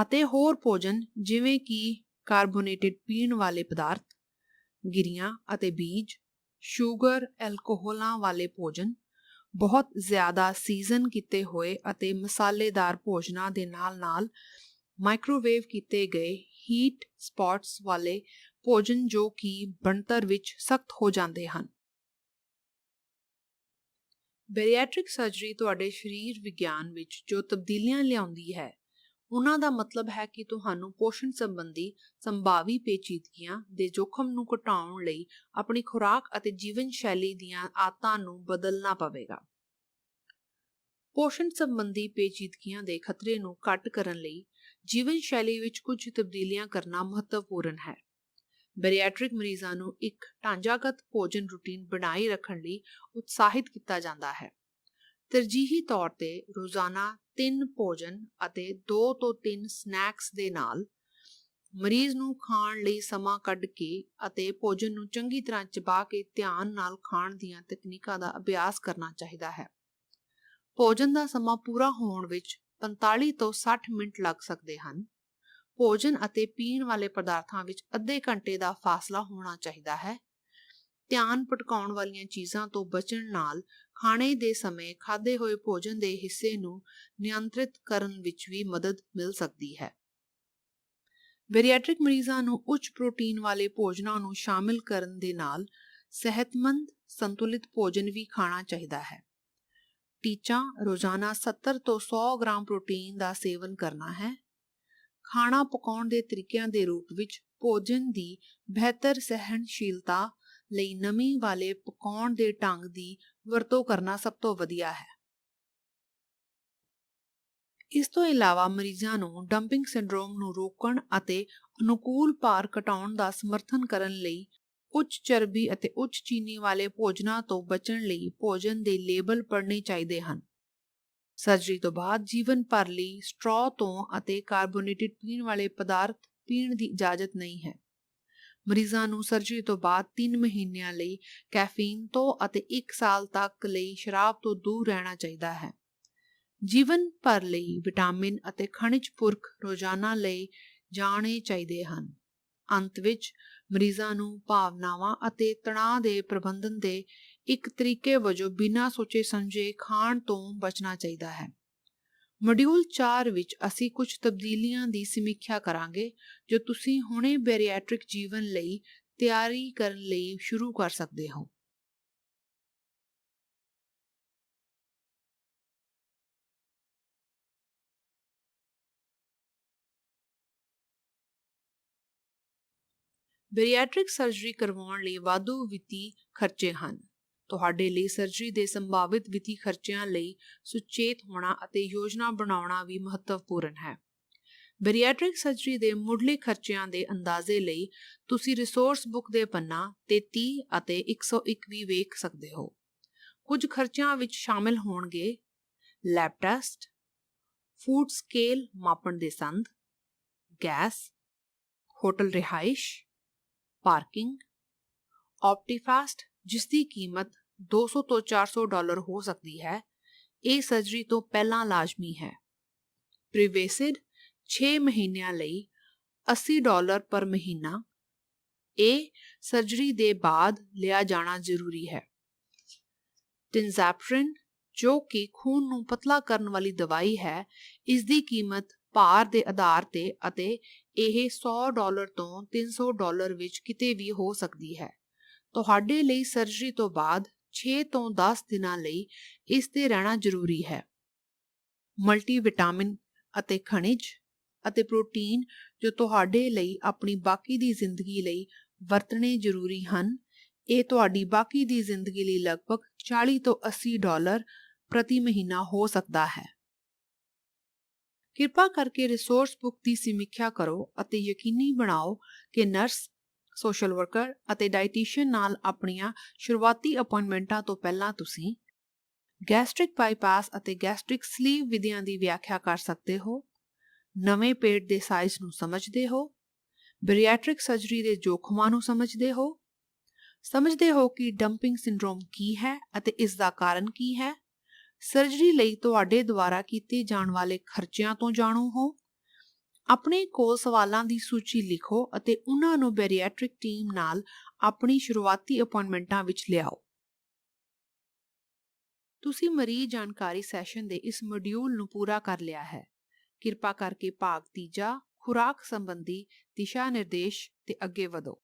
ਅਤੇ ਹੋਰ ਭੋਜਨ ਜਿਵੇਂ ਕਿ ਕਾਰਬੋਨੇਟਿਡ ਪੀਣ ਵਾਲੇ ਪਦਾਰਥ, ਗਿਰੀਆਂ ਅਤੇ ਬੀਜ, ਸ਼ੂਗਰ, ਐਲਕੋਹਲਾਂ ਵਾਲੇ ਭੋਜਨ, ਬਹੁਤ ਜ਼ਿਆਦਾ ਸੀਜ਼ਨ ਕੀਤੇ ਹੋਏ ਅਤੇ ਮਸਾਲੇਦਾਰ ਭੋਜਨਾਂ ਦੇ ਨਾਲ-ਨਾਲ ਮਾਈਕ੍ਰੋਵੇਵ ਕੀਤੇ ਗਏ ਹੀਟ ਸਪੌਟਸ ਵਾਲੇ ਭੋਜਨ ਜੋ ਕਿ ਬਣਤਰ ਵਿੱਚ ਸਖਤ ਹੋ ਜਾਂਦੇ ਹਨ। ਬੈਰੀਐਟ੍ਰਿਕ ਸਰਜਰੀ ਤੁਹਾਡੇ ਸਰੀਰ ਵਿਗਿਆਨ ਵਿੱਚ ਜੋ ਤਬਦੀਲੀਆਂ ਲਿਆਉਂਦੀ ਹੈ, ਉਹਨਾਂ ਦਾ ਮਤਲਬ ਹੈ ਕਿ ਤੁਹਾਨੂੰ ਪੋਸ਼ਣ ਸੰਬੰਧੀ ਸੰਭਾਵੀ ਪੇਚੀਦਗੀਆਂ ਦੇ ਜੋਖਮ ਨੂੰ ਘਟਾਉਣ ਲਈ ਆਪਣੀ ਖੁਰਾਕ ਅਤੇ ਜੀਵਨ ਸ਼ੈਲੀ ਦੀਆਂ ਆਦਤਾਂ ਨੂੰ ਬਦਲਣਾ ਪਵੇਗਾ। ਪੋਸ਼ਣ ਸੰਬੰਧੀ ਪੇਚੀਦਗੀਆਂ ਦੇ ਖਤਰੇ ਨੂੰ ਘੱਟ ਕਰਨ ਲਈ ਜੀਵਨ ਸ਼ੈਲੀ ਵਿੱਚ ਕੁਝ ਤਬਦੀਲੀਆਂ ਕਰਨਾ ਮਹੱਤਵਪੂਰਨ ਹੈ। ਬੈਰੀਐਟ੍ਰਿਕ ਮਰੀਜ਼ਾਂ ਨੂੰ ਇੱਕ ਢਾਂਚਾਗਤ ਭੋਜਨ ਰੁਟੀਨ ਬਣਾਈ ਰੱਖਣ ਲਈ ਉਤਸ਼ਾਹਿਤ ਕੀਤਾ ਜਾਂਦਾ ਹੈ। ਤਰਜੀਹੀ ਤੌਰ ਤੇ ਰੋਜ਼ਾਨਾ 3 ਭੋਜਨ ਅਤੇ 2 ਤੋਂ 3 ਸਨੈਕਸ ਦੇ ਨਾਲ ਮਰੀਜ਼ ਨੂੰ ਖਾਣ ਲਈ ਸਮਾਂ ਕੱਢ ਕੇ ਅਤੇ ਭੋਜਨ ਨੂੰ ਚੰਗੀ ਤਰ੍ਹਾਂ ਚਬਾ ਕੇ ਧਿਆਨ ਨਾਲ ਖਾਣ ਦੀਆਂ ਤਕਨੀਕਾਂ ਦਾ ਅਭਿਆਸ ਕਰਨਾ ਚਾਹੀਦਾ ਹੈ। ਭੋਜਨ ਦਾ ਸਮਾਂ ਪੂਰਾ ਹੋਣ ਵਿੱਚ 45 ਤੋਂ 60 ਮਿੰਟ ਲੱਗ ਸਕਦੇ ਹਨ। ਭੋਜਨ ਅਤੇ ਪੀਣ ਵਾਲੇ ਪਦਾਰਥਾਂ ਵਿੱਚ ਅੱਧੇ ਘੰਟੇ ਦਾ ਫਾਸਲਾ ਹੋਣਾ ਚਾਹੀਦਾ ਹੈ। ਧਿਆਨ ਭਟਕਾਉਣ ਵਾਲੀਆਂ ਚੀਜ਼ਾਂ ਤੋਂ ਬਚਣ ਨਾਲ ਖਾਣੇ ਦੇ ਸਮੇਂ ਖਾਦੇ ਹੋਏ ਭੋਜਨ ਦੇ ਹਿੱਸੇ ਨੂੰ ਨਿਯੰਤਰਿਤ ਕਰਨ ਵਿੱਚ ਵੀ ਮਦਦ ਮਿਲ ਸਕਦੀ ਹੈ। ਬੈਰੀਐਟ੍ਰਿਕ ਮਰੀਜ਼ਾਂ ਨੂੰ ਉੱਚ ਪ੍ਰੋਟੀਨ ਵਾਲੇ ਭੋਜਨਾਂ ਨੂੰ ਸ਼ਾਮਿਲ ਕਰਨ ਦੇ ਨਾਲ ਸਿਹਤਮੰਦ, ਸੰਤੁਲਿਤ ਭੋਜਨ ਵੀ ਖਾਣਾ ਚਾਹੀਦਾ ਹੈ। ਟੀਚਾ ਰੋਜ਼ਾਨਾ 70 ਤੋਂ 100 ਗ੍ਰਾਮ ਪ੍ਰੋਟੀਨ ਦਾ ਸੇਵਨ ਕਰਨਾ ਹੈ। ਖਾਣਾ ਪਕਾਉਣ ਦੇ ਤਰੀਕਿਆਂ ਦੇ ਰੂਪ ਵਿੱਚ ਭੋਜਨ ਦੀ ਬਿਹਤਰ ਸਹਿਣਸ਼ੀਲਤਾ ਲਈ ਨਮੀ ਵਾਲੇ ਪਕਾਉਣ ਦੇ ਢੰਗ ਦੀ ਵਰਤੋਂ ਕਰਨਾ ਸਭ ਤੋਂ ਵਧੀਆ ਹੈ। ਇਸ ਤੋਂ ਇਲਾਵਾ ਮਰੀਜ਼ਾਂ ਨੂੰ ਡੰਪਿੰਗ ਸਿੰਡਰੋਮ ਨੂੰ ਰੋਕਣ ਅਤੇ ਅਨੁਕੂਲ ਭਾਰ ਘਟਾਉਣ ਦਾ ਸਮਰਥਨ ਕਰਨ ਲਈ ਉੱਚ ਚਰਬੀ ਅਤੇ ਉੱਚ ਚੀਨੀ ਵਾਲੇ ਭੋਜਨਾਂ ਤੋਂ ਬਚਣ ਲਈ ਭੋਜਨ ਦੇ ਲੇਬਲ ਪੜ੍ਹਨੇ ਚਾਹੀਦੇ ਹਨ। ਸਰਜਰੀ ਤੋਂ ਬਾਅਦ ਜੀਵਨ ਭਰ ਲਈ ਸਟ੍ਰੋ ਤੋਂ ਅਤੇ ਕਾਰਬੋਨੇਟਿਡ ਪੀਣ ਵਾਲੇ ਪਦਾਰਥ ਪੀਣ ਦੀ ਇਜਾਜ਼ਤ ਨਹੀਂ ਹੈ। ਮਰੀਜ਼ਾਂ ਨੂੰ ਸਰਜਰੀ ਤੋਂ ਬਾਅਦ 3 ਮਹੀਨਿਆਂ ਲਈ ਕੈਫੀਨ ਤੋਂ ਅਤੇ 1 ਸਾਲ ਤੱਕ ਲਈ ਸ਼ਰਾਬ ਤੋਂ ਦੂਰ ਰਹਿਣਾ ਚਾਹੀਦਾ ਹੈ। ਜੀਵਨ ਭਰ ਲਈ ਵਿਟਾਮਿਨ ਅਤੇ ਖਣਿਜ ਪੁਰਖ ਰੋਜ਼ਾਨਾ ਲਈ ਜਾਣੇ ਚਾਹੀਦੇ ਹਨ। ਅੰਤ ਵਿੱਚ ਮਰੀਜ਼ਾਂ ਨੂੰ ਭਾਵਨਾਵਾਂ ਅਤੇ ਤਣਾਅ ਦੇ ਪ੍ਰਬੰਧਨ ਦੇ ਇੱਕ ਤਰੀਕੇ ਵਜੋਂ ਬਿਨਾਂ ਸੋਚੇ ਸਮਝੇ ਖਾਣ ਤੋਂ ਬਚਣਾ ਚਾਹੀਦਾ ਹੈ। ਮੋਡਿਊਲ 4 ਵਿੱਚ ਅਸੀਂ ਕੁਝ ਤਬਦੀਲੀਆਂ ਦੀ ਸਮੀਖਿਆ ਕਰਾਂਗੇ, ਜੋ ਤੁਸੀਂ ਹੁਣੇ ਬੈਰੀਐਟ੍ਰਿਕ ਜੀਵਨ ਲਈ ਤਿਆਰੀ ਕਰਨ ਲਈ ਸ਼ੁਰੂ ਕਰ ਸਕਦੇ ਹੋ। ਬੈਰੀਐਟ੍ਰਿਕ ਸਰਜਰੀ ਕਰਵਾਉਣ ਲਈ ਵਾਧੂ ਵਿੱਤੀ ਖਰਚੇ ਹਨ। ਤੁਹਾਡੇ ਲਈ ਸਰਜਰੀ ਦੇ ਸੰਭਾਵਿਤ ਵਿੱਤੀ ਖਰਚਿਆਂ ਲਈ ਸੁਚੇਤ ਹੋਣਾ ਅਤੇ ਯੋਜਨਾ ਬਣਾਉਣਾ ਵੀ ਮਹੱਤਵਪੂਰਨ ਹੈ। ਬੈਰੀਐਟ੍ਰਿਕ ਸਰਜਰੀ ਦੇ ਮੁੱਢਲੇ ਖਰਚਿਆਂ ਦੇ ਅੰਦਾਜ਼ੇ ਲਈ ਤੁਸੀਂ ਰਿਸੋਰਸ ਬੁੱਕ ਦੇ ਪੰਨਾ 33 ਅਤੇ 101 ਵੀ ਵੇਖ ਸਕਦੇ ਹੋ। ਕੁਝ ਖਰਚਿਆਂ ਵਿੱਚ ਸ਼ਾਮਿਲ ਹੋਣਗੇ ਲੈਬ ਟੈਸਟ ਫੂਡ ਸਕੇਲ ਮਾਪਣ ਦੇ ਸੰਦ ਗੈਸ ਹੋਟਲ ਰਿਹਾਇਸ਼ ਪਾਰਕਿੰਗ ਆਪਟੀਫਾਸਟ ਜਿਸ ਦੀ ਕੀਮਤ 200 ਤੋਂ 400 ਡਾਲਰ ਹੋ ਸਕਦੀ ਹੈ। ਇਹ ਸਰਜਰੀ ਤੋਂ ਪਹਿਲਾਂ ਲਾਜ਼ਮੀ ਹੈ। ਪ੍ਰੀਵੇਸਿਡ 6 ਮਹੀਨਿਆਂ ਲਈ 80 ਡਾਲਰ ਪਰ ਮਹੀਨਾ। ਇਹ ਸਰਜਰੀ ਦੇ ਬਾਅਦ ਲਿਆ ਜਾਣਾ ਜ਼ਰੂਰੀ ਹੈ। ਟਿੰਜ਼ਾਪਰਿਨ ਜੋ ਕਿ ਖੂਨ ਨੂੰ ਪਤਲਾ ਕਰਨ ਵਾਲੀ ਦਵਾਈ ਹੈ ਇਸ ਦੀ ਕੀਮਤ ਭਾਰ ਦੇ ਆਧਾਰ ਤੇ ਅਤੇ ਇਹ 100 ਡਾਲਰ ਤੋਂ 300 ਡਾਲਰ ਵਿੱਚ ਕਿਤੇ ਵੀ ਹੋ ਸਕਦੀ ਹੈ। ਤੁਹਾਡੇ ਲਈ ਸਰਜਰੀ ਤੋਂ ਬਾਅਦ 6 ਤੋਂ 10 ਦਿਨਾਂ ਲਈ ਇਸ ਤੇ ਰਹਿਣਾ ਜ਼ਰੂਰੀ ਹੈ। ਮਲਟੀਵਿਟਾਮਿਨ ਅਤੇ ਖਣਿਜ ਅਤੇ ਪ੍ਰੋਟੀਨ ਜੋ ਤੁਹਾਡੇ ਲਈ ਆਪਣੀ ਬਾਕੀ ਦੀ ਜ਼ਿੰਦਗੀ ਲਈ ਵਰਤਣੇ ਜ਼ਰੂਰੀ ਹਨ, ਇਹ ਤੁਹਾਡੀ ਬਾਕੀ ਦੀ ਜ਼ਿੰਦਗੀ ਲਈ ਲਗਭਗ 40 ਤੋਂ 80 ਡਾਲਰ ਪ੍ਰਤੀ ਮਹੀਨਾ ਹੋ ਸਕਦਾ ਹੈ। ਕਿਰਪਾ ਕਰਕੇ ਰਿਸੋਰਸ ਬੁੱਕ ਦੀ ਸਮੀਖਿਆ ਕਰੋ ਅਤੇ ਯਕੀਨੀ ਬਣਾਓ ਕਿ ਨਰਸ ਸੋਸ਼ਲ ਵਰਕਰ ਅਤੇ ਡਾਈਟੀਸ਼ੀਅਨ ਨਾਲ ਆਪਣੀਆਂ ਸ਼ੁਰੂਆਤੀ ਅਪਾਇੰਟਮੈਂਟਾਂ ਤੋਂ ਪਹਿਲਾਂ ਤੁਸੀਂ ਗੈਸਟ੍ਰਿਕ ਬਾਈਪਾਸ ਅਤੇ ਗੈਸਟ੍ਰਿਕ ਸਲੀਵ ਵਿਧੀਆਂ ਦੀ ਵਿਆਖਿਆ ਕਰ ਸਕਦੇ ਹੋ। ਨਵੇਂ ਪੇਟ ਦੇ ਸਾਈਜ਼ ਨੂੰ ਸਮਝਦੇ ਹੋ। ਬੈਰੀਐਟ੍ਰਿਕ ਸਰਜਰੀ ਦੇ ਜੋਖਮਾਂ ਨੂੰ ਸਮਝਦੇ ਹੋ। ਸਮਝਦੇ ਹੋ ਕਿ ਡੰਪਿੰਗ ਸਿੰਡਰੋਮ ਕੀ ਹੈ ਅਤੇ ਇਸ ਦਾ ਕਾਰਨ ਕੀ ਹੈ। ਸਰਜਰੀ ਲਈ ਤੁਹਾਡੇ ਦੁਆਰਾ ਕੀਤੇ ਜਾਣ ਵਾਲੇ ਖਰਚਿਆਂ ਤੋਂ ਜਾਣੂ ਹੋ। ਆਪਣੇ ਕੋਲ ਸਵਾਲਾਂ ਦੀ ਸੂਚੀ ਲਿਖੋ ਅਤੇ ਉਹਨਾਂ ਨੂੰ ਬੈਰੀਐਟ੍ਰਿਕ ਟੀਮ ਨਾਲ ਆਪਣੀ ਸ਼ੁਰੂਆਤੀ ਅਪਾਇੰਟਮੈਂਟਾਂ ਵਿੱਚ ਲਿਆਓ। ਤੁਸੀਂ ਮਰੀਜ਼ ਜਾਣਕਾਰੀ ਸੈਸ਼ਨ ਦੇ ਇਸ ਮੋਡਿਊਲ ਨੂੰ ਪੂਰਾ ਕਰ ਲਿਆ ਹੈ। ਕਿਰਪਾ ਕਰਕੇ ਭਾਗ ਤੀਜਾ, ਖੁਰਾਕ ਸੰਬੰਧੀ ਦਿਸ਼ਾ ਨਿਰਦੇਸ਼ ਤੇ ਅੱਗੇ ਵਧੋ।